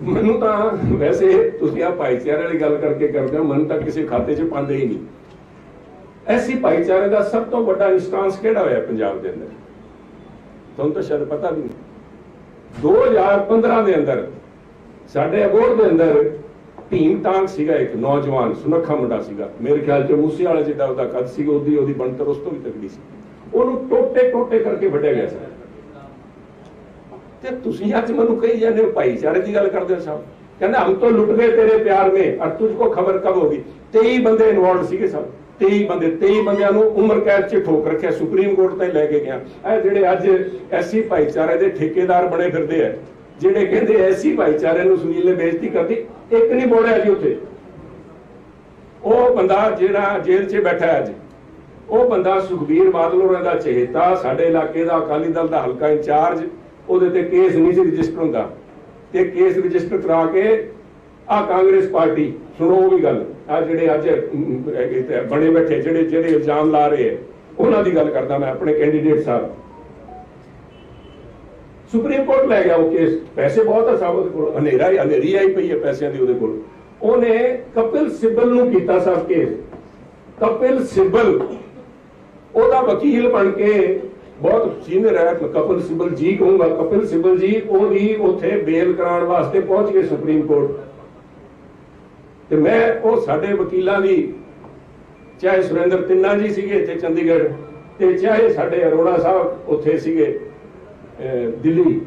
S1: ਮੈਨੂੰ ਤਾਂ ਵੈਸੇ ਤੁਸੀਂ ਆ ਭਾਈਚਾਰੇ ਵਾਲੀ ਗੱਲ ਕਰਕੇ ਕਰਦੇ ਹੋ ਮਨ ਤਾਂ ਕਿਸੇ ਖਾਤੇ 'ਚ ਪਾਉਂਦੇ ਹੀ ਨਹੀਂ। ਐਸੀ ਭਾਈਚਾਰੇ ਦਾ ਸਭ ਤੋਂ ਵੱਡਾ ਇੰਸਟੈਂਸ ਕਿਹੜਾ ਹੋਇਆ ਪੰਜਾਬ ਦੇ ਅੰਦਰ? ਤੁਹਾਨੂੰ ਤਾਂ ਸ਼ਾਇਦ ਪਤਾ ਵੀ ਨਹੀਂ। 2015 ਦੇ ਅੰਦਰ, ਸਾਡੇ ਅਬੋਰ ਦੇ ਅੰਦਰ ਭੀਮ ਟਾਂਗ ਸੀਗਾ ਇੱਕ ਨੌਜਵਾਨ, ਸੁਨੱਖਾ ਮੁੰਡਾ ਸੀਗਾ। ਮੇਰੇ ਖਿਆਲ ਚ ਮੂਸੇ ਵਾਲਾ ਜਿੱਡਾ ਉਹਦਾ ਕੱਦ ਸੀ ਉਹਦੀ ਉਹਦੀ ਬਣਤਰ ਉਸ ਤੋਂ ਵੀ ਤਕੜੀ ਸੀ। ਉਹਨੂੰ ਟੋਟੇ ਟੋਟੇ ਕਰਕੇ ਵੱਢਿਆ ਗਿਆ ਸੀ। ਤੇ ਤੁਸੀਂ ਅੱਜ ਮੈਨੂੰ ਕਹੀ ਜਾਂਦੇ ਹੋ, ਭਾਈਚਾਰੇ ਦੀ ਗੱਲ ਕਰਦੇ ਹੋ ਸਾਹਿਬ ਕਹਿੰਦਾ, ਹਮ ਤੋਂ ਲੁੱਟ ਗਏ ਤੇਰੇ ਪਿਆਰ ਮੇ, ਔਰ ਤੁਝਕੋ ਖਬਰ ਕਬ ਹੋਗੀ? 23 ਬੰਦੇ ਇਨਵੋਲਡ ਸੀਗੇ ਸਭ 23 ਬੰਦੇ 23 ਬੰਦਿਆਂ ਨੂੰ ਉਮਰ ਕੈਦ 'ਚ ਠੋਕ ਰੱਖਿਆ, ਸੁਪਰੀਮ ਕੋਰਟ ਤਾਈਂ ਲੈ ਕੇ ਗਿਆ। ਇਹ ਜਿਹੜੇ ਅੱਜ ਐਸੀ ਭਾਈਚਾਰੇ ਦੇ ਠੇਕੇਦਾਰ ਬਣੇ ਫਿਰਦੇ ਆ, ਜਿਹੜੇ ਕਹਿੰਦੇ ਐਸੀ ਭਾਈਚਾਰੇ ਨੂੰ ਸੁਨੀਲ ਨੇ ਬੇਇੱਜ਼ਤੀ ਕਰਦੀ ਇੱਕ ਨਹੀਂ ਬੋੜਿਆ ਜੀ ਉੱਥੇ। ਉਹ ਬੰਦਾ ਜਿਹੜਾ ਜੇਲ੍ਹ 'ਚ ਬੈਠਾ ਅੱਜ, ਉਹ ਬੰਦਾ ਸੁਖਬੀਰ ਬਾਦਲ ਹੋਰਾਂ ਦਾ ਚਹੇਤਾ, ਸਾਡੇ ਇਲਾਕੇ ਦਾ ਅਕਾਲੀ ਦਲ ਦਾ ਹਲਕਾ ਇੰਚਾਰਜ, ਉਹਦੇ ਤੇ ਕੇਸ ਨਹੀਂ ਸੀ ਰਜਿਸਟਰ ਹੁੰਦਾ। ਤੇ ਕੇਸ ਰਜਿਸਟਰ ਕਰਾ ਕੇ ਆ ਕਾਂਗਰਸ ਪਾਰਟੀ, ਸੁਣੋ ਉਹ ਵੀ ਗੱਲ। ਆ ਜਿਹੜੇ ਅੱਜ ਬਣੇ ਬੈਠੇ, ਜਿਹੜੇ ਜਿਹੜੇ ਇਲਜ਼ਾਮ ਲਾ ਰਹੇ ਹੈ ਉਹਨਾਂ ਦੀ ਗੱਲ ਕਰਦਾ ਮੈਂ ਆਪਣੇ ਕੈਂਡੀਡੇਟ ਸਾਹਿਬ। ਸੁਪਰੀਮ ਕੋਰਟ ਲੈ ਗਿਆ ਉਹ ਕੇਸ ਪੈਸੇ ਬਹੁਤ ਆ ਸਾਹਿਬ ਕੋਲ। ਹਨੇਰਾ ਹੀ, ਹਨੇਰੀ ਆਈ ਪਈ ਹੈ ਪੈਸਿਆਂ ਦੀ ਉਹਦੇ ਕੋਲ। ਉਹਨੇ ਕਪਿਲ ਸਿੱਬਲ ਨੂੰ ਕੀਤਾ ਸਾਹਿਬ ਕੇਸ ਕਪਿਲ ਸਿੱਬਲ, ਉਹਦਾ ਵਕੀਲ ਬਣ ਕੇ ਬਹੁਤ ਸੀਨੀਅਰ ਹੈ। ਕਪਿਲ ਸਿੱਬਲ ਜੀ ਕਹੂੰਗਾ। ਕਪਿਲ ਸਿੱਬਲ ਜੀ ਉਹਦੀ ਉੱਥੇ ਬੇਲ ਕਰਾਉਣ ਵਾਸਤੇ ਪਹੁੰਚ ਗਏ ਸੁਪਰੀਮ ਕੋਰਟ ਤੇ ਮੈਂ ਉਹ ਸਾਡੇ ਵਕੀਲਾਂ ਦੀ, ਚਾਹੇ ਸੁਰਿੰਦਰ ਤਿੰਨਾ ਜੀ ਸੀਗੇ ਇੱਥੇ ਚੰਡੀਗੜ੍ਹ, ਤੇ ਚਾਹੇ ਸਾਡੇ ਅਰੋੜਾ ਸਾਹਿਬ ਉੱਥੇ ਸੀਗੇ ਦਿੱਲੀ।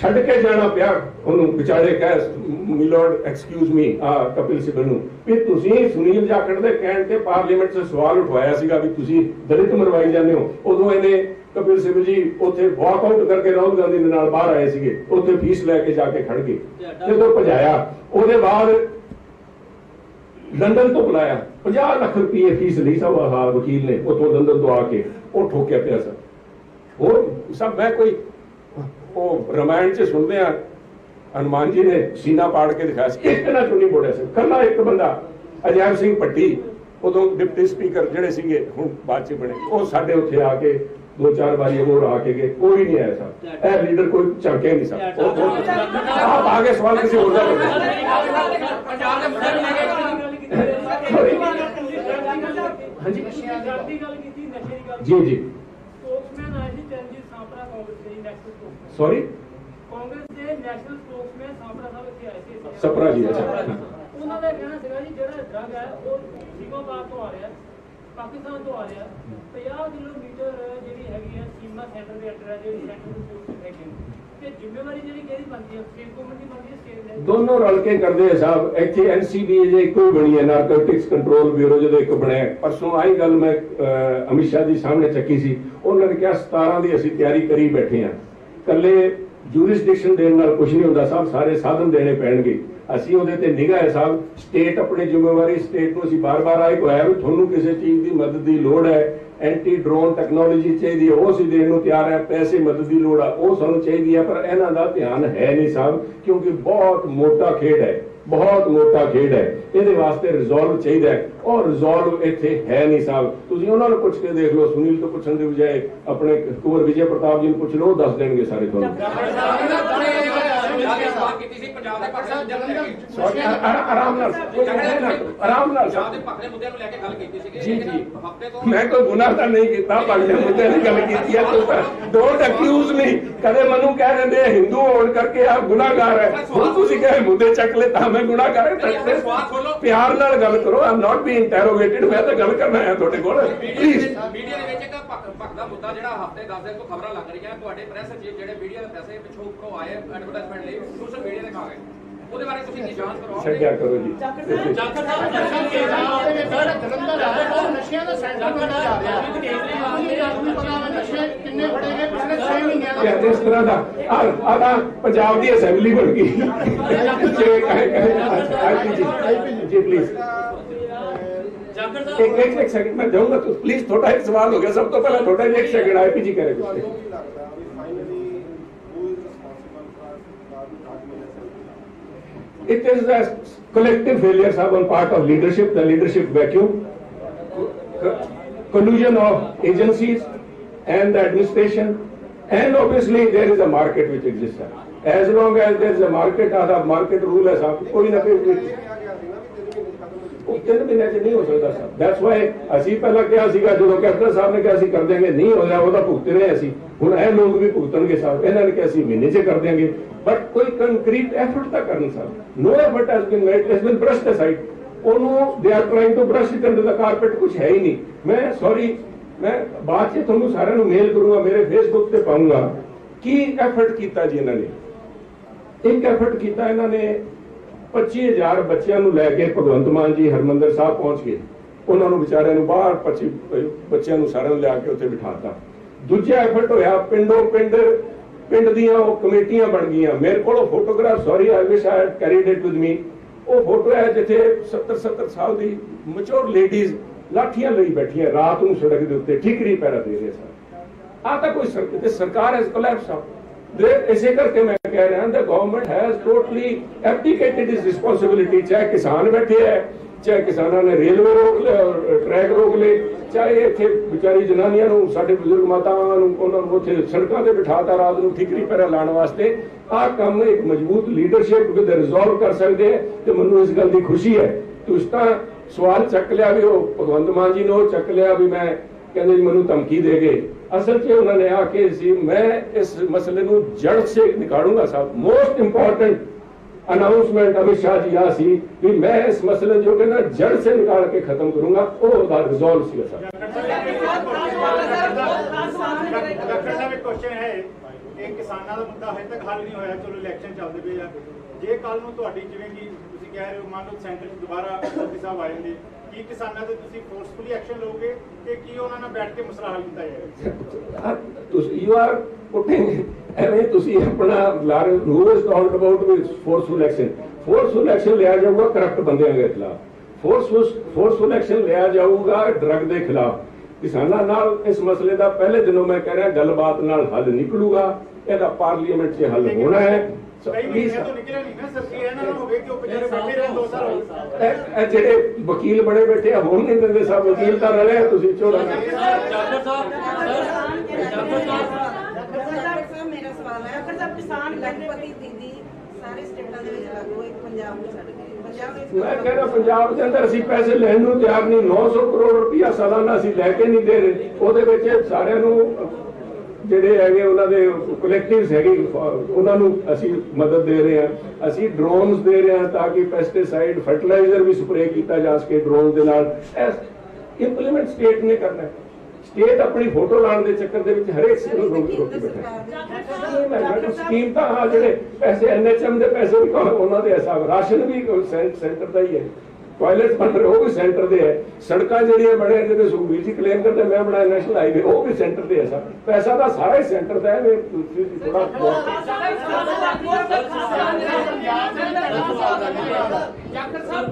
S1: ਛੱਡ ਕੇ ਜਾਣਾ ਪਿਆ। ਉਹਨੂੰ ਵਿਚਾਰੇ ਕਹਿ ਮਿਲੋਡ ਐਕਸਕਿਊਜ਼ ਮੀ ਆ ਕਪਿਲ ਸਿੱਬਲ ਨੂੰ, ਵੀ ਤੁਸੀਂ ਸੁਨੀਲ ਜਾਖੜ ਦੇ ਕਹਿਣ ਤੇ ਪਾਰਲੀਮੈਂਟ 'ਚ ਸਵਾਲ ਉਠਵਾਇਆ ਸੀਗਾ ਵੀ ਤੁਸੀਂ ਦਲਿਤ ਮਰਵਾਈ ਜਾਂਦੇ ਹੋ। ਉਦੋਂ ਇਹਨੇ ਕਪਿਲ ਸਿੱਬਲ ਜੀ ਉੱਥੇ ਵਾਕ ਆਊਟ ਕਰਕੇ ਰਾਹੁਲ ਗਾਂਧੀ ਦੇ ਨਾਲ ਬਾਹਰ ਆਏ ਸੀਗੇ। ਉੱਥੇ ਫੀਸ ਲੈ ਕੇ ਜਾ ਕੇ ਖੜ ਗਏ। ਜਦੋਂ ਭਜਾਇਆ, ਉਹਦੇ ਬਾਅਦ ਲੰਡਨ ਤੋਂ ਬੁਲਾਇਆ। 50 ਲੱਖ ਰੁਪਏ ਫੀਸ ਲਈ ਸਭ ਵਕੀਲ ਨੇ, ਉੱਥੋਂ ਲੰਡਨ ਤੋਂ ਆ ਕੇ। ਉਹ ਠੋਕਿਆ ਪਿਆ ਸਰ। ਹੋਰ ਸਭ, ਮੈਂ ਕੋਈ ਉਹ ਰਮਾਇਣ ਚ ਸੁਣਦੇ ਆ ਹਨੂਮਾਨ ਜੀ ਨੇ ਸੀਨਾ ਪਾੜ ਕੇ ਦਿਖਾਇਆ ਸੀ ਇੱਕ ਨਾ ਚੁੰਨੀ ਬੋੜਿਆ ਸੀ ਕੱਲਾ ਇੱਕ ਬੰਦਾ ਅਜੈਬ ਸਿੰਘ ਪੱਟੀ ਉਦੋਂ ਡਿਪਟੀ ਸਪੀਕਰ ਜਿਹੜੇ ਸੀਗੇ ਹੁਣ ਬਾਅਦ ਚ ਬਣੇ ਉਹ ਸਾਡੇ ਉੱਥੇ ਆ ਕੇ ਦੋ ਚਾਰ ਵਾਰੀ ਹੋਰ ਆ ਕੇ ਗਏ ਕੋਈ ਨਹੀਂ ਆਇਆ ਸਾਹਿਬ ਇਹ ਲੀਡਰ ਕੋਈ ਝਾਕਿਆ ਨਹੀਂ ਸਾਹਿਬ ਉਹ ਬਹੁਤ ਆਪ ਆ ਕੇ ਸਵਾਲ ਕਿਸੇ ਹੋਰ ਦਾ ਕਰੋ। ਹਾਂਜੀ
S8: ਨਸ਼ਿਆਂ ਦੀ ਗੱਲ ਕੀਤੀ ਨਸ਼ੇ ਦੀ ਗੱਲ
S1: ਜੀ ਜੀ।
S8: ਸਪੋਕਸਮੈਨ ਆਏ ਸੀ ਚਰਨਜੀਤ ਸਾਂਪਰਾ ਕਾਂਗਰਸ ਦੇ ਨੈਸ਼ਨਲ ਸਪੋਕਸਮੈਨ
S1: ਸੌਰੀ
S8: ਕਾਂਗਰਸ ਦੇ ਨੈਸ਼ਨਲ ਸਪੋਕਸਮੈਨ ਸਾਂਪਰਾ ਸਾਹਿਬ ਇੱਥੇ ਆਏ ਸੀ।
S1: ਸਪਰਾ ਜੀ, ਅੱਛਾ।
S8: ਉਹਨਾਂ ਦਾ ਕਹਿਣਾ ਸੀਗਾ ਜੀ ਜਿਹੜਾ ਡਰਗ ਹੈ ਉਹ ਸੀਮਾਪਾਰ ਤੋਂ ਆ ਰਿਹਾ ਪਾਕਿਸਤਾਨ ਤੋਂ ਆ ਰਿਹਾ। 50 ਕਿਲੋਮੀਟਰ ਜਿਹੜੀ ਹੈਗੀ ਹੈ ਸੀਮਾ ਸੈਂਟਰ ਦੇ ਅੰਡਰ ਹੈ ਜਿਹੜੀ ਸੈਂਟਰ ਫੋਰਸ ਹੈਗੀ ਹੈ। ਤੇ ਜ਼ਿੰਮੇਵਾਰੀ ਜਿਹੜੀ ਕਿਹਦੀ ਬਣਦੀ ਹੈ? ਸਟੇਟ ਗਵਰਨਮੈਂਟ ਦੀ ਬਣਦੀ ਹੈ ਸਟੇਟ ਲੈਵਲ
S1: ਦੋਨੋਂ ਰਲ ਕੇ ਕਰਦੇ ਆ ਸਾਹਿਬ। ਇੱਥੇ ਐਨਸੀਬੀ ਜੇ ਇੱਕੋ ਬਣੀ ਹੈ ਨਾਰਕੋਟਿਕਸ ਕੰਟਰੋਲ ਬਿਊਰੋ ਜਦੋਂ ਇੱਕ ਬਣਿਆ। ਪਰਸੋਂ ਆਹੀ ਗੱਲ ਮੈਂ ਅਮਿਤ ਸ਼ਾਹ ਜੀ ਸਾਹਮਣੇ ਚੱਕੀ ਸੀ। ਉਹਨਾਂ ਨੇ ਕਿਹਾ 17 ਦੀ ਅਸੀਂ ਤਿਆਰੀ ਕਰੀ ਬੈਠੇ ਹਾਂ। ਕੱਲੇ ਜੂਰਿਸਡਿਕਸ਼ਨ ਦੇਣ ਨਾਲ ਕੁਝ ਨਹੀਂ ਹੁੰਦਾ ਸਾਹਿਬ, ਸਾਰੇ ਸਾਧਨ ਦੇਣੇ ਪੈਣਗੇ। ਅਸੀਂ ਉਹਦੇ ਤੇ ਨਿਗਾਹ ਹੈ ਸਾਹਿਬ। ਸਟੇਟ ਆਪਣੀ ਜ਼ਿੰਮੇਵਾਰੀ ਸਟੇਟ ਨੂੰ ਅਸੀਂ ਬਾਰ-ਬਾਰ ਆਏ ਹੋਇਆ ਵੀ ਤੁਹਾਨੂੰ ਕਿਸੇ ਚੀਜ਼ ਦੀ ਮਦਦ ਦੀ ਲੋੜ ਹੈ। ਐਂਟੀ ਡਰੋਨ ਟੈਕਨੋਲੋਜੀ ਚਾਹੀਦੀ ਹੈ, ਉਹ ਅਸੀਂ ਦੇਣ ਨੂੰ ਤਿਆਰ ਹੈ, ਪੈਸੇ ਮਦਦ ਦੀ ਲੋੜ ਆ, ਉਹ ਸਾਨੂੰ ਚਾਹੀਦੀ ਹੈ, ਪਰ ਇਹਨਾਂ ਦਾ ਧਿਆਨ ਹੈ ਨਹੀਂ ਸਾਹਿਬ ਕਿਉਂਕਿ ਬਹੁਤ ਮੋਟਾ ਖੇਡ ਹੈ, ਬਹੁਤ ਮੋਟਾ ਖੇਡ ਹੈ, ਇਹਦੇ ਵਾਸਤੇ ਰਿਜ਼ੋਲਵ ਚਾਹੀਦਾ ਹੈ, ਔਰ ਰਿਜ਼ੋਲਵ ਇੱਥੇ ਹੈ ਨਹੀਂ ਸਾਹਿਬ ਤੁਸੀਂ ਉਹਨਾਂ ਨੂੰ ਪੁੱਛ ਕੇ ਦੇਖ ਲਓ, ਸੁਨੀਲ ਤੋਂ ਪੁੱਛਣ ਦੀ ਬਜਾਏ ਆਪਣੇ ਕੁਵਰ ਵਿਜੇ ਪ੍ਰਤਾਪ ਜੀ ਨੂੰ ਪੁੱਛ ਲਓ, ਉਹ ਦੱਸ ਦੇਣਗੇ ਸਾਰੇ ਤੁਹਾਨੂੰ।
S7: ਕੀਤੀ ਸੀ ਪੰਜਾਬ ਦੇ ਪੱਖ ਦੇ ਮੁੱਦਿਆਂ ਨੂੰ ਲੈ ਕੇ
S1: Sorry, ਆ- ਆ- ਆਰਾਮ ਨਾਲ ਆਰਾਮ ਨਾਲ
S7: ਪੰਜਾਬ ਦੇ। ਪੱਖ ਦੇ ਮੁੱਦਿਆਂ ਨੂੰ ਲੈ ਕੇ ਗੱਲ ਕੀਤੀ ਸੀ
S1: ਜੀ ਜੀ।
S7: ਹਫ਼ਤੇ ਤੋਂ
S1: ਮੈਂ ਕੋਈ ਗੁਨਾਹ ਤਾਂ ਨਹੀਂ ਕੀਤਾ ਬਾਕੀ ਮੁੱਦੇ ਦੀ ਗੱਲ ਕੀਤੀ ਹੈ ਡੋਂਟ ਅਕਿਊਜ਼ ਮੀ ਕਦੇ ਮੈਨੂੰ ਕਹਿ ਦਿੰਦੇ ਹਿੰਦੂ ਹੋਣ ਕਰਕੇ ਆ ਗੁਨਾਹਗਾਰ ਹੈ। ਹੁਣ ਤੁਸੀਂ ਕਹੇ ਮੁੱਦੇ ਚੱਕ ਲੈ ਤਾਂ ਮੈਂ ਗੁਨਾਹਗਾਰ ਹਾਂ। ਪਿਆਰ ਨਾਲ ਗੱਲ ਕਰੋ ਆਮ ਨਾਟ ਬੀ ਇੰਟਰੋਗੇਟਡ ਮੈਂ ਤਾਂ ਗੱਲ ਕਰਨਾ ਹੈ ਤੁਹਾਡੇ ਕੋਲ। ਪਲੀਜ਼
S7: ਮੀਡੀਆ ਦੇ ਵਿੱਚ ਇੱਕ ਪੱਖ ਪੱਖ ਦਾ ਮੁੱਦਾ ਜਿਹੜਾ ਹਫ਼ਤੇ 10 ਦਿਨ ਤੋਂ ਖਬਰਾਂ ਲੱਗ ਰਹੀਆਂ ਤੁਹਾਡੇ ਪ੍ਰੈਸ ਚੀਫ ਜਿਹੜੇ ਮੀਡੀਆ ਦੇ ਪੈਸੇ ਪਿੱਛੋਂ ਉੱਪਰੋਂ ਆਏ ਐਡਵਰਟਾਈਜ਼ਮੈਂਟ ਲਈ ਸੋਸ਼ਲ ਮੀਡੀਆ ਤੇ ਖਾ ਗਏ। ਉਹਦੇ ਬਾਰੇ ਤੁਸੀਂ ਕੀ ਜਾਂਚ ਕਰਵਾਓਗੇ
S1: ਛੱਡਿਆ ਕਰੋ ਜੀ।
S4: ਪੰਜਾਬ ਦੇ ਵਿੱਚ ਜਿਹੜਾ ਜਲੰਧਰ ਹੈ ਉਹ ਨਸ਼ਿਆਂ ਦਾ ਸੈਂਟਰ ਬਣਦਾ ਜਾ ਰਿਹਾ। ਹੈ ਕੇਜਰੀਵਾਲ ਨੇ ਆਪ ਨੂੰ ਪਤਾ ਹੈ ਨਸ਼ੇ ਕਿੰਨੇ ਫੜੇ ਗਏ ਪਿਛਲੇ 6 ਮਹੀਨਿਆਂ ਦੇ
S1: ਇਸ ਤਰ੍ਹਾਂ ਦਾ ਆ ਤਾਂ ਪੰਜਾਬ ਦੀ ਅਸੈਂਬਲੀ ਬਣ ਗਈ। ਜੇ ਕਹੇ ਕਹੇ ਆਈਪੀ ਜੀ ਆਈਪੀ ਜੀ ਪਲੀਜ਼ एक एक एक सेकंड मैं जाऊँगा तो प्लीज़ थोड़ा एक सवाल हो गया सब तो पहले थोड़ा एक सेकंड आईपीजी करेगा it is a collective failure sir on part of leadership the leadership vacuum collusion of agencies and the administration and obviously there is a market which exists sir. as long as there is a market or the market rule as koi na koi ਉਹ ਤਿੰਨ ਮਹੀਨਿਆਂ ਚ ਨਹੀਂ ਹੋ ਸਕਦਾ ਸਰ। ਦੈਟਸ ਵਾਈ ਅਸੀਂ ਪਹਿਲਾਂ ਕਿਹਾ ਸੀਗਾ, ਜਦੋਂ ਕੈਪਟਨ ਸਾਹਿਬ ਨੇ ਕਿਹਾ ਅਸੀਂ ਕਰ ਦਿਆਂਗੇ, ਨਹੀਂ ਹੋਇਆ, ਉਹਦਾ ਭੁਗਤ ਰਹੇ ਅਸੀਂ। ਹੁਣ ਇਹ ਲੋਕ ਵੀ ਭੁਗਤਣਗੇ ਸਾਹਿਬ ਇਹਨਾਂ ਨੇ ਕਿਹਾ ਅਸੀਂ ਮਹੀਨੇ ਚ ਕਰ ਦਿਆਂਗੇ। ਬਟ ਕੋਈ ਕੰਕਰੀਟ ਐਫਰਟ ਤਾਂ ਕਰਨ ਸਾਹਿਬ no effort has been made has been brushed aside ਉਹਨੂੰ they are trying to brush it under the carpet ਕੁਝ ਹੈ ਹੀ ਨਹੀਂ। ਮੈਂ ਸੌਰੀ ਮੈਂ ਬਾਅਦ ਚ ਤੁਹਾਨੂੰ ਸਾਰਿਆਂ ਨੂੰ ਮੇਲ ਕਰੂੰਗਾ, ਮੇਰੇ ਫੇਸਬੁੱਕ ਤੇ ਪਾਉਂਗਾ ਕੀ ਐਫਰਟ ਕੀਤਾ ਜੀ ਇਹਨਾਂ ਨੇ? ਇੱਕ ਐਫਰਟ ਕੀਤਾ ਇਹਨਾਂ ਨੇ 25000 ਬੱਚਿਆਂ ਨੂੰ ਲੈ ਕੇ ਭਗਵੰਤ ਮਾਨ ਜੀ, ਹਰਮੰਦਰ ਸਾਹਿਬ ਪਹੁੰਚ ਗਏ। ਉਹਨਾਂ ਨੂੰ ਵਿਚਾਰਿਆਂ ਨੂੰ ਬਾਹਰ 25 ਬੱਚਿਆਂ ਨੂੰ ਸਾਰਿਆਂ ਨੂੰ ਲਿਆ ਕੇ ਉੱਥੇ ਬਿਠਾਤਾ। ਦੂਜਾ ਐਫਰਟ ਹੋਇਆ, ਪਿੰਡੋਂ ਪਿੰਡ ਪਿੰਡ ਦੀਆਂ ਉਹ ਕਮੇਟੀਆਂ ਬਣ ਗਈਆਂ। ਮੇਰੇ ਕੋਲ photograph sorry I wish I had carried it with me ਉਹ ਫੋਟੋ ਹੈ ਜਿੱਥੇ 70 70 ਸਾਲ ਦੀ ਮੈਚੁਰ ਲੇਡੀਜ਼ ਲਾਠੀਆਂ ਲਈ ਬੈਠੀਆਂ, ਰਾਤ ਨੂੰ ਸੜਕ ਦੇ ਉੱਤੇ ਠੀਕਰੀ ਪੈਰਾ ਦੇ ਰਹੇ ਸਨ। ਆ ਤਾਂ ਕੋਈ ਸਰਕਾਰ ਹੈਜ਼ ਕੋਲੈਪਸ ਆਪ ਦੇ ਇਸੇ ਕਰਕੇ ਮੈਂ ਕਹਿ ਰਿਹਾ the government has totally abdicated ਇਸ ਰਿਸਪੌਂਸਿਬਿਲਿਟੀ ਚਾਹੇ ਕਿਸਾਨ ਬੈਠੇ ਹੈ, ਚਾਹੇ ਕਿਸਾਨਾਂ ਨੇ ਰੇਲਵੇ ਰੋਕ ਲਿਆ ਔਰ ਟਰੈਕ ਰੋਕ ਲਏ, ਚਾਹੇ ਇੱਥੇ ਵਿਚਾਰੀ ਜਨਾਨੀਆਂ ਨੂੰ, ਸਾਡੇ ਬਜ਼ੁਰਗ ਮਾਤਾਵਾਂ ਨੂੰ, ਉਹਨਾਂ ਨੂੰ ਉੱਥੇ ਸੜਕਾਂ ਤੇ ਬਿਠਾਤਾ, ਰਾਤ ਨੂੰ ਠਿਕਰੀ ਪੈਰਾ ਲਾਉਣ ਵਾਸਤੇ, ਆਹ ਕੰਮ ਇੱਕ ਮਜ਼ਬੂਤ ਲੀਡਰਸ਼ਿਪ ਵਿਦ ਰਿਜ਼ੋਲਵ ਕਰ ਸਕਦੇ ਹੈ ਤੇ ਮੈਨੂੰ ਇਸ ਗੱਲ ਦੀ ਖੁਸ਼ੀ ਹੈ। ਤੁਸੀਂ ਤਾਂ ਸਵਾਲ ਚੱਕ ਲਿਆ ਵੀ ਉਹ ਭਗਵੰਤ ਮਾਨ ਜੀ ਨੇ ਉਹ ਚੱਕ ਲਿਆ ਵੀ ਮੈਂ ਕਹਿੰਦੇ ਜੀ ਮੈਨੂੰ ਧਮਕੀ ਦੇ ਗਏ ਅਸਲ 'ਚ ਉਹਨਾਂ ਨੇ ਆ ਕੇ ਸੀ, ਮੈਂ ਇਸ ਮਸਲੇ ਨੂੰ ਜੜ ਸੇ ਨਿਕਾਲੂੰਗਾ ਸਾਹਿਬ। Most important announcement Amit Shah ji ਆ ਸੀ ਵੀ ਮੈਂ ਇਸ ਮਸਲੇ ਜੋ ਕਿ ਨਾ ਜੜ ਸੇ ਨਿਕਾਲ ਕੇ ਖਤਮ ਕਰੂੰਗਾ, ਉਹ ਉਹਦਾ ਰਿਜ਼ੋਲਵ ਸੀ ਸਾਹਿਬ
S9: ਡਾਕਟਰ ਸਾਹਿਬ, ਇੱਕ ਕੁਐਸਚਨ ਹੈ। ਇਹ ਕਿਸਾਨਾਂ ਦਾ ਮੁੱਦਾ ਹਜੇ ਤੱਕ ਹੱਲ ਨਹੀਂ ਹੋਇਆ, ਚਲੋ ਇਲੈਕਸ਼ਨ ਚੱਲਦੇ ਪਏ ਆ। ਜੇ ਕੱਲ ਨੂੰ ਤੁਹਾਡੀ ਜਿਵੇਂ ਕਿ ਤੁਸੀਂ ਕਹਿ ਰਹੇ ਹੋ, ਮੰਨ ਲਓ ਸੈਂਟਰ 'ਚ ਦੁਬਾਰਾ ਮੋਦੀ ਸਾਹਿਬ ਆ ਜਾਂਦੇ ਕੀ ਕਿਸਾਨਾਂ ਤੇ ਤੁਸੀਂ ਫੋਰਸਫੁਲੀ ਐਕਸ਼ਨ ਲਓਗੇ ਕਿ ਕੀ ਉਹਨਾਂ ਨਾਲ ਬੈਠ ਕੇ ਮਸਲਾ ਹੱਲ ਕੀਤਾ ਜਾਏਗਾ
S1: ਤੁਸੀਂ ਯੂ ਆਰ ਪੁੱਟਿੰਗ ਐਵੇਂ ਤੁਸੀਂ ਆਪਣਾ ਲਾਰ rules talked about with forceful action forceful action ਲਿਆ ਜਾਊਗਾ ਕਰਪਟ ਬੰਦਿਆਂ ਦੇ ਖਿਲਾਫ। ਫੋਰਸਫੁਲ ਫੋਰਸਫੁਲ ਐਕਸ਼ਨ ਲਿਆ ਜਾਊਗਾ ਡਰਗ ਦੇ ਖਿਲਾਫ। ਕਿਸਾਨਾਂ ਨਾਲ ਇਸ ਮਸਲੇ ਦਾ ਪਹਿਲੇ ਦਿਨੋਂ ਮੈਂ ਕਹਿ ਰਿਹਾ ਗੱਲਬਾਤ ਨਾਲ ਹੱਲ ਨਿਕਲੂਗਾ। ਇਹਦਾ ਪਾਰਲੀਮੈਂਟ 'ਚ ਹੱਲ ਹੋਣਾ ਹੈ।
S9: ਕਈ
S1: please,
S9: ਮਹੀਨੇ ਤੋਂ ਨਿਕਲਿਆ ਨਹੀਂ ਨਾ ਸਰ ਕੀ ਇਹਨਾਂ ਨਾਲ ਹੋਵੇ ਕਿ ਉਹ ਬੈਠੇ।
S1: ਇਹ ਜਿਹੜੇ ਵਕੀਲ ਬਣੇ ਬੈਠੇ ਆ ਹੋਣ ਨਹੀਂ ਦਿੰਦੇ ਸਭ ਵਕੀਲ ਤਾਂ ਰਲੇ ਆ, ਤੁਸੀਂ ਚੋੜਾ
S2: ਡਾਕਟਰ ਸਾਹਿਬ
S10: ਡਾਕਟਰ ਸਾਹਿਬ ਮੇਰਾ ਸਵਾਲ ਹੈ। ਅਗਰ ਸਭ ਕਿਸਾਨ ਲਖਪਤੀ ਦੀਦੀ ਸਾਰੇ ਸਟੇਟਾਂ ਦੇ ਵਿੱਚ ਲੱਗੂ ਇੱਕ ਪੰਜਾਬ ਨੂੰ ਛੱਡ ਕੇ। ਪੰਜਾਬ ਵਿੱਚ
S1: ਮੈਂ ਕਹਿੰਦਾ ਪੰਜਾਬ ਦੇ ਅੰਦਰ ਅਸੀਂ ਪੈਸੇ ਲੈਣ ਨੂੰ ਤਿਆਰ ਨਹੀਂ। 900 ਕਰੋੜ ਰੁਪਇਆ ਸਾਲਾਨਾ ਅਸੀਂ ਲੈ ਕੇ ਨਹੀਂ ਦੇ ਰਹੇ। ਉਹਦੇ ਵਿੱਚ ਸਾਰਿਆਂ ਨੂੰ ਜਿਹੜੇ ਹੈਗੇ ਉਹਨਾਂ ਦੇ ਕਲੈਕਟਿਵਸ ਹੈਗੇ ਉਹਨਾਂ ਨੂੰ ਅਸੀਂ ਮਦਦ ਦੇ ਰਹੇ ਹਾਂ। ਅਸੀਂ ਡਰੋਨਸ ਦੇ ਰਹੇ ਹਾਂ ਤਾਂ ਕਿ ਪੈਸਟੀਸਾਈਡ ਫਰਟੀਲਾਈਜ਼ਰ ਵੀ ਸਪਰੇਅ ਕੀਤਾ ਜਾ ਸਕੇ ਡਰੋਨ ਦੇ ਨਾਲ। ਇੰਪਲੀਮੈਂਟ ਸਟੇਟ ਨੇ ਕਰਨਾ ਹੈ। ਸਟੇਟ ਆਪਣੀ ਫੋਟੋ ਲਾਉਣ ਦੇ ਚੱਕਰ ਦੇ ਵਿੱਚ ਹਰੇਕ ਚੀਜ਼ ਨੂੰ ਰੋਕ ਰੋਕੀ ਬੈਠਾ ਹੈ। ਸਕੀਮ ਤਾਂ ਹਾਂ ਜਿਹੜੇ ਪੈਸੇ ਐਨਐਚਐਮ ਦੇ ਪੈਸੇ ਵੀ ਉਹਨਾਂ ਦੇ ਹਿਸਾਬ ਰਾਸ਼ਨ ਵੀ ਸੈਂਟਰ ਦਾ ਹੀ ਹੈ। ਟਾਇਲਟ ਬਣ ਰਹੇ ਉਹ ਵੀ ਸੈਂਟਰ ਦੇ ਹੈ ਸੜਕਾਂ ਜਿਹੜੀਆਂ ਬਣੇ ਜਿਹਦੇ ਸੁਖਬੀਰ ਜੀ ਕਲੇਮ ਕਰਦੇ ਮੈਂ ਬਣਾਇਆ ਨੈਸ਼ਨਲ ਹਾਈਵੇ ਉਹ ਵੀ ਸੈਂਟਰ ਦੇ ਹੈ ਸਭ ਪੈਸਾ ਤਾਂ ਸਾਰਾ ਹੀ ਸੈਂਟਰ ਦਾ ਹੈ ਵੀ ਤੁਸੀਂ ਥੋੜਾ
S2: ਸਰ ਸਰ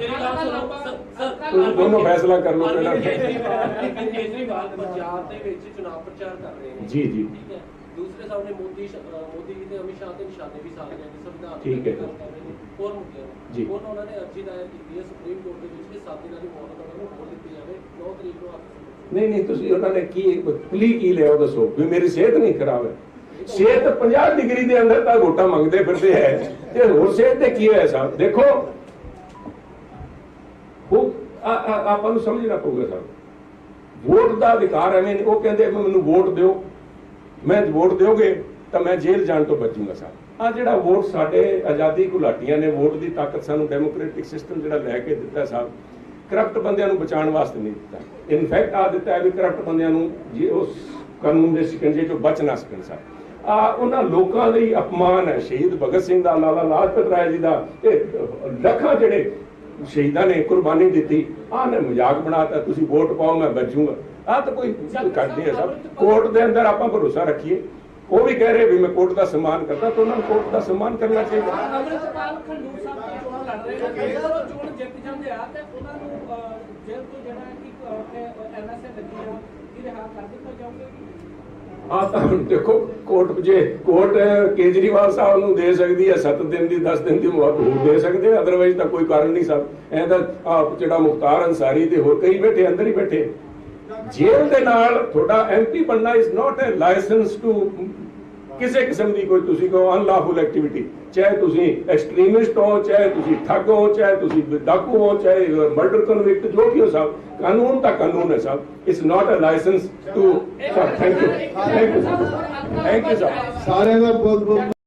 S1: ਤੁਸੀਂ ਦੋਨੋਂ ਫੈਸਲਾ ਕਰ ਲਓ ਪਹਿਲਾਂ
S3: ਕੇਜਰੀਵਾਲ ਪੰਜਾਬ ਦੇ ਵਿੱਚ ਚੁਣਾਵ ਪ੍ਰਚਾਰ ਕਰ ਰਹੇ ਨੇ
S1: ਜੀ ਜੀ
S3: ਠੀਕ ਹੈ ਦੂਸਰੇ ਸਾਹਮਣੇ ਮੋਦੀ ਮੋਦੀ ਜੀ ਤੇ ਅਮਿਤ ਸ਼ਾਹ ਦੇ ਨਿਸ਼ਾਨੇ ਵੀ ਸਾਧ ਰਹੇ ਨੇ ਸੰਵਿਧਾਨ
S1: ਠੀਕ ਹੈ।
S3: ਨੇ ਹੋਰ ਮੁੱਦਿਆਂ ਨੂੰ।
S1: ਜੀ।
S3: ਹੁਣ ਉਹਨਾਂ ਨੇ ਅਰਜ਼ੀ ਦਾਇਰ ਕੀਤੀ ਹੈ ਸੁਪਰੀਮ ਕੋਰਟ ਦੇ ਵਿੱਚ ਕਿ 7 ਦਿਨਾਂ ਦੀ ਮੌਤ ਉਹਨਾਂ ਨੂੰ ਖੋਲ ਦਿੱਤੀ ਜਾਵੇ 9 ਤਰੀਕ ਨੂੰ ਆਪ
S1: ਨਹੀਂ ਨਹੀਂ ਤੁਸੀਂ ਉਹਨਾਂ ਨੇ ਕੀ ਪਲੀ ਕੀ ਲਿਆ ਉਹ ਦੱਸੋ ਵੀ ਮੇਰੀ ਸਿਹਤ ਨਹੀਂ ਖਰਾਬ ਹੈ। ਸਿਹਤ 50 ਡਿਗਰੀ ਦੇ ਅੰਦਰ ਤਾਂ ਵੋਟਾਂ ਮੰਗਦੇ ਫਿਰਦੇ ਹੈ ਤੇ ਹੋਰ ਸਿਹਤ ਤੇ ਕੀ ਹੋਇਆ ਸਾਹਿਬ ਦੇਖੋ। ਉਹ ਆਪਾਂ ਨੂੰ ਸਮਝਣਾ ਪਊਗਾ ਸਾਹਿਬ ਵੋਟ ਦਾ ਅਧਿਕਾਰ ਐਵੇਂ ਨਹੀਂ। ਉਹ ਕਹਿੰਦੇ ਮੈਨੂੰ ਵੋਟ ਦਿਓ। ਮੈਂ ਵੋਟ ਦਿਓਗੇ ਤਾਂ ਮੈਂ ਜੇਲ੍ਹ ਜਾਣ ਤੋਂ ਬਚੂੰਗਾ ਸਾਹਿਬ ਆ ਜਿਹੜਾ ਵੋਟ ਸਾਡੇ ਆਜ਼ਾਦੀ ਘੁਲਾਟੀਆਂ ਨੇ, ਵੋਟ ਦੀ ਤਾਕਤ ਸਾਨੂੰ ਡੈਮੋਕ੍ਰੈਟਿਕ ਸਿਸਟਮ ਜਿਹੜਾ ਲੈ ਕੇ ਦਿੱਤਾ ਸਾਹਿਬ, ਕਰਪਟ ਬੰਦਿਆਂ ਨੂੰ ਬਚਾਉਣ ਵਾਸਤੇ ਨਹੀਂ ਦਿੱਤਾ। ਇਨਫੈਕਟ ਆ ਦਿੱਤਾ ਹੈ ਵੀ ਕਰਪਟ ਬੰਦਿਆਂ ਨੂੰ ਜੇ ਉਸ ਕਾਨੂੰਨ ਦੇ ਸ਼ਿਕੰਜੇ ਚੋਂ ਬਚ ਨਾ ਸਕਣ ਸਾਹਿਬ ਆ ਉਹਨਾਂ ਲੋਕਾਂ ਲਈ ਅਪਮਾਨ ਹੈ, ਸ਼ਹੀਦ ਭਗਤ ਸਿੰਘ ਦਾ, ਲਾਲਾ ਲਾਜਪਤ ਰਾਏ ਜੀ ਦਾ, ਤੇ ਲੱਖਾਂ ਜਿਹੜੇ ਸ਼ਹੀਦਾਂ ਨੇ ਕੁਰਬਾਨੀ ਦਿੱਤੀ, ਆਹ ਨੇ ਮਜ਼ਾਕ ਬਣਾਤਾ, ਤੁਸੀਂ ਵੋਟ ਪਾਓ, ਮੈਂ ਬਚੂੰਗਾ। ਆ ਤਾਂ ਕੋਈ ਕਰਦੇ ਆ ਸਭ ਕੋਰਟ ਦੇ ਅੰਦਰ ਆਪਾਂ ਭਰੋਸਾ ਰੱਖੀਏ। ਉਹ ਵੀ ਕਹਿ ਰਹੇ ਵੀ ਮੈਂ ਕੋਰਟ ਦਾ ਸਨਮਾਨ ਕਰਦਾ ਤਾਂ ਉਹਨਾਂ ਨੂੰ ਕੋਰਟ ਦਾ ਸਨਮਾਨ ਕਰਨਾ ਚਾਹੀਦਾ।
S3: ਅਮਰਿਤਪਾਲ ਖੰਡੂਰ ਸਾਹਿਬ ਤੋਂ ਚੋਣ ਲੜ ਰਹੇ ਨੇ। ਉਹ ਚੋਣ ਜਿੱਤ ਜਾਂਦੇ ਆ ਤੇ ਉਹਨਾਂ ਨੂੰ ਜੇਲ੍ਹ ਤੋਂ ਜਿਹੜਾ ਕਿ ਐਨਐਸਏ ਲੱਗੀ ਆ। ਇਹ ਰਿਹਾ? ਕਰ ਦਿੱਤਾ ਜਾਊਗਾ
S1: ਆ ਤਾਂ ਹੁਣ ਦੇਖੋ ਕੋਰਟ ਜੇ ਕੋਰਟ ਕੇਜਰੀਵਾਲ ਸਾਹਿਬ ਨੂੰ ਦੇ ਸਕਦੀ ਹੈ 7 ਦਿਨ ਦੀ 10 ਦਿਨ ਦੀ ਮੁਹੱਬਤ ਹੋਰ ਦੇ ਸਕਦੇ ਅਦਰਵਾਈਜ਼ ਤਾਂ ਕੋਈ ਕਾਰਨ ਨਹੀਂ ਸਾਹਿਬ ਐਂ ਤਾਂ ਆਪ ਜਿਹੜਾ ਮੁਖਤਾਰ ਅਨਸਾਰੀ ਤੇ ਹੋਰ ਕਈ ਬੈਠੇ ਅੰਦਰ ਹੀ ਬੈਠੇ। ਜੇਲ੍ਹ ਦੇ ਨਾਲ ਤੁਹਾਡਾ ਐਮਪੀ ਬਣਨਾ is not a license to ਕਿਸੇ ਕਿਸਮ ਦੀ ਕੋਈ ਤੁਸੀਂ ਕਹੋ ਅਨਲਾਫੁਲ ਐਕਟੀਵਿਟੀ ਚਾਹੇ ਤੁਸੀਂ ਐਕਸਟ੍ਰੀਮਿਸਟ ਹੋ ਚਾਹੇ ਤੁਸੀਂ ਠੱਗ ਹੋ ਚਾਹੇ ਤੁਸੀਂ ਡਾਕੂ ਹੋ ਚਾਹੇ ਮਰਡਰ ਕਨਵਿਕਟ ਜੋ ਵੀ ਹੋ ਸਾਹਿਬ ਕਾਨੂੰਨ ਤਾਂ ਕਾਨੂੰਨ ਹੈ ਸਾਹਿਬ it's not a license to thank you thank you thank you ਸਾਹਿਬ
S11: ਸਾਰਿਆਂ ਦਾ ਬਹੁਤ ਬਹੁਤ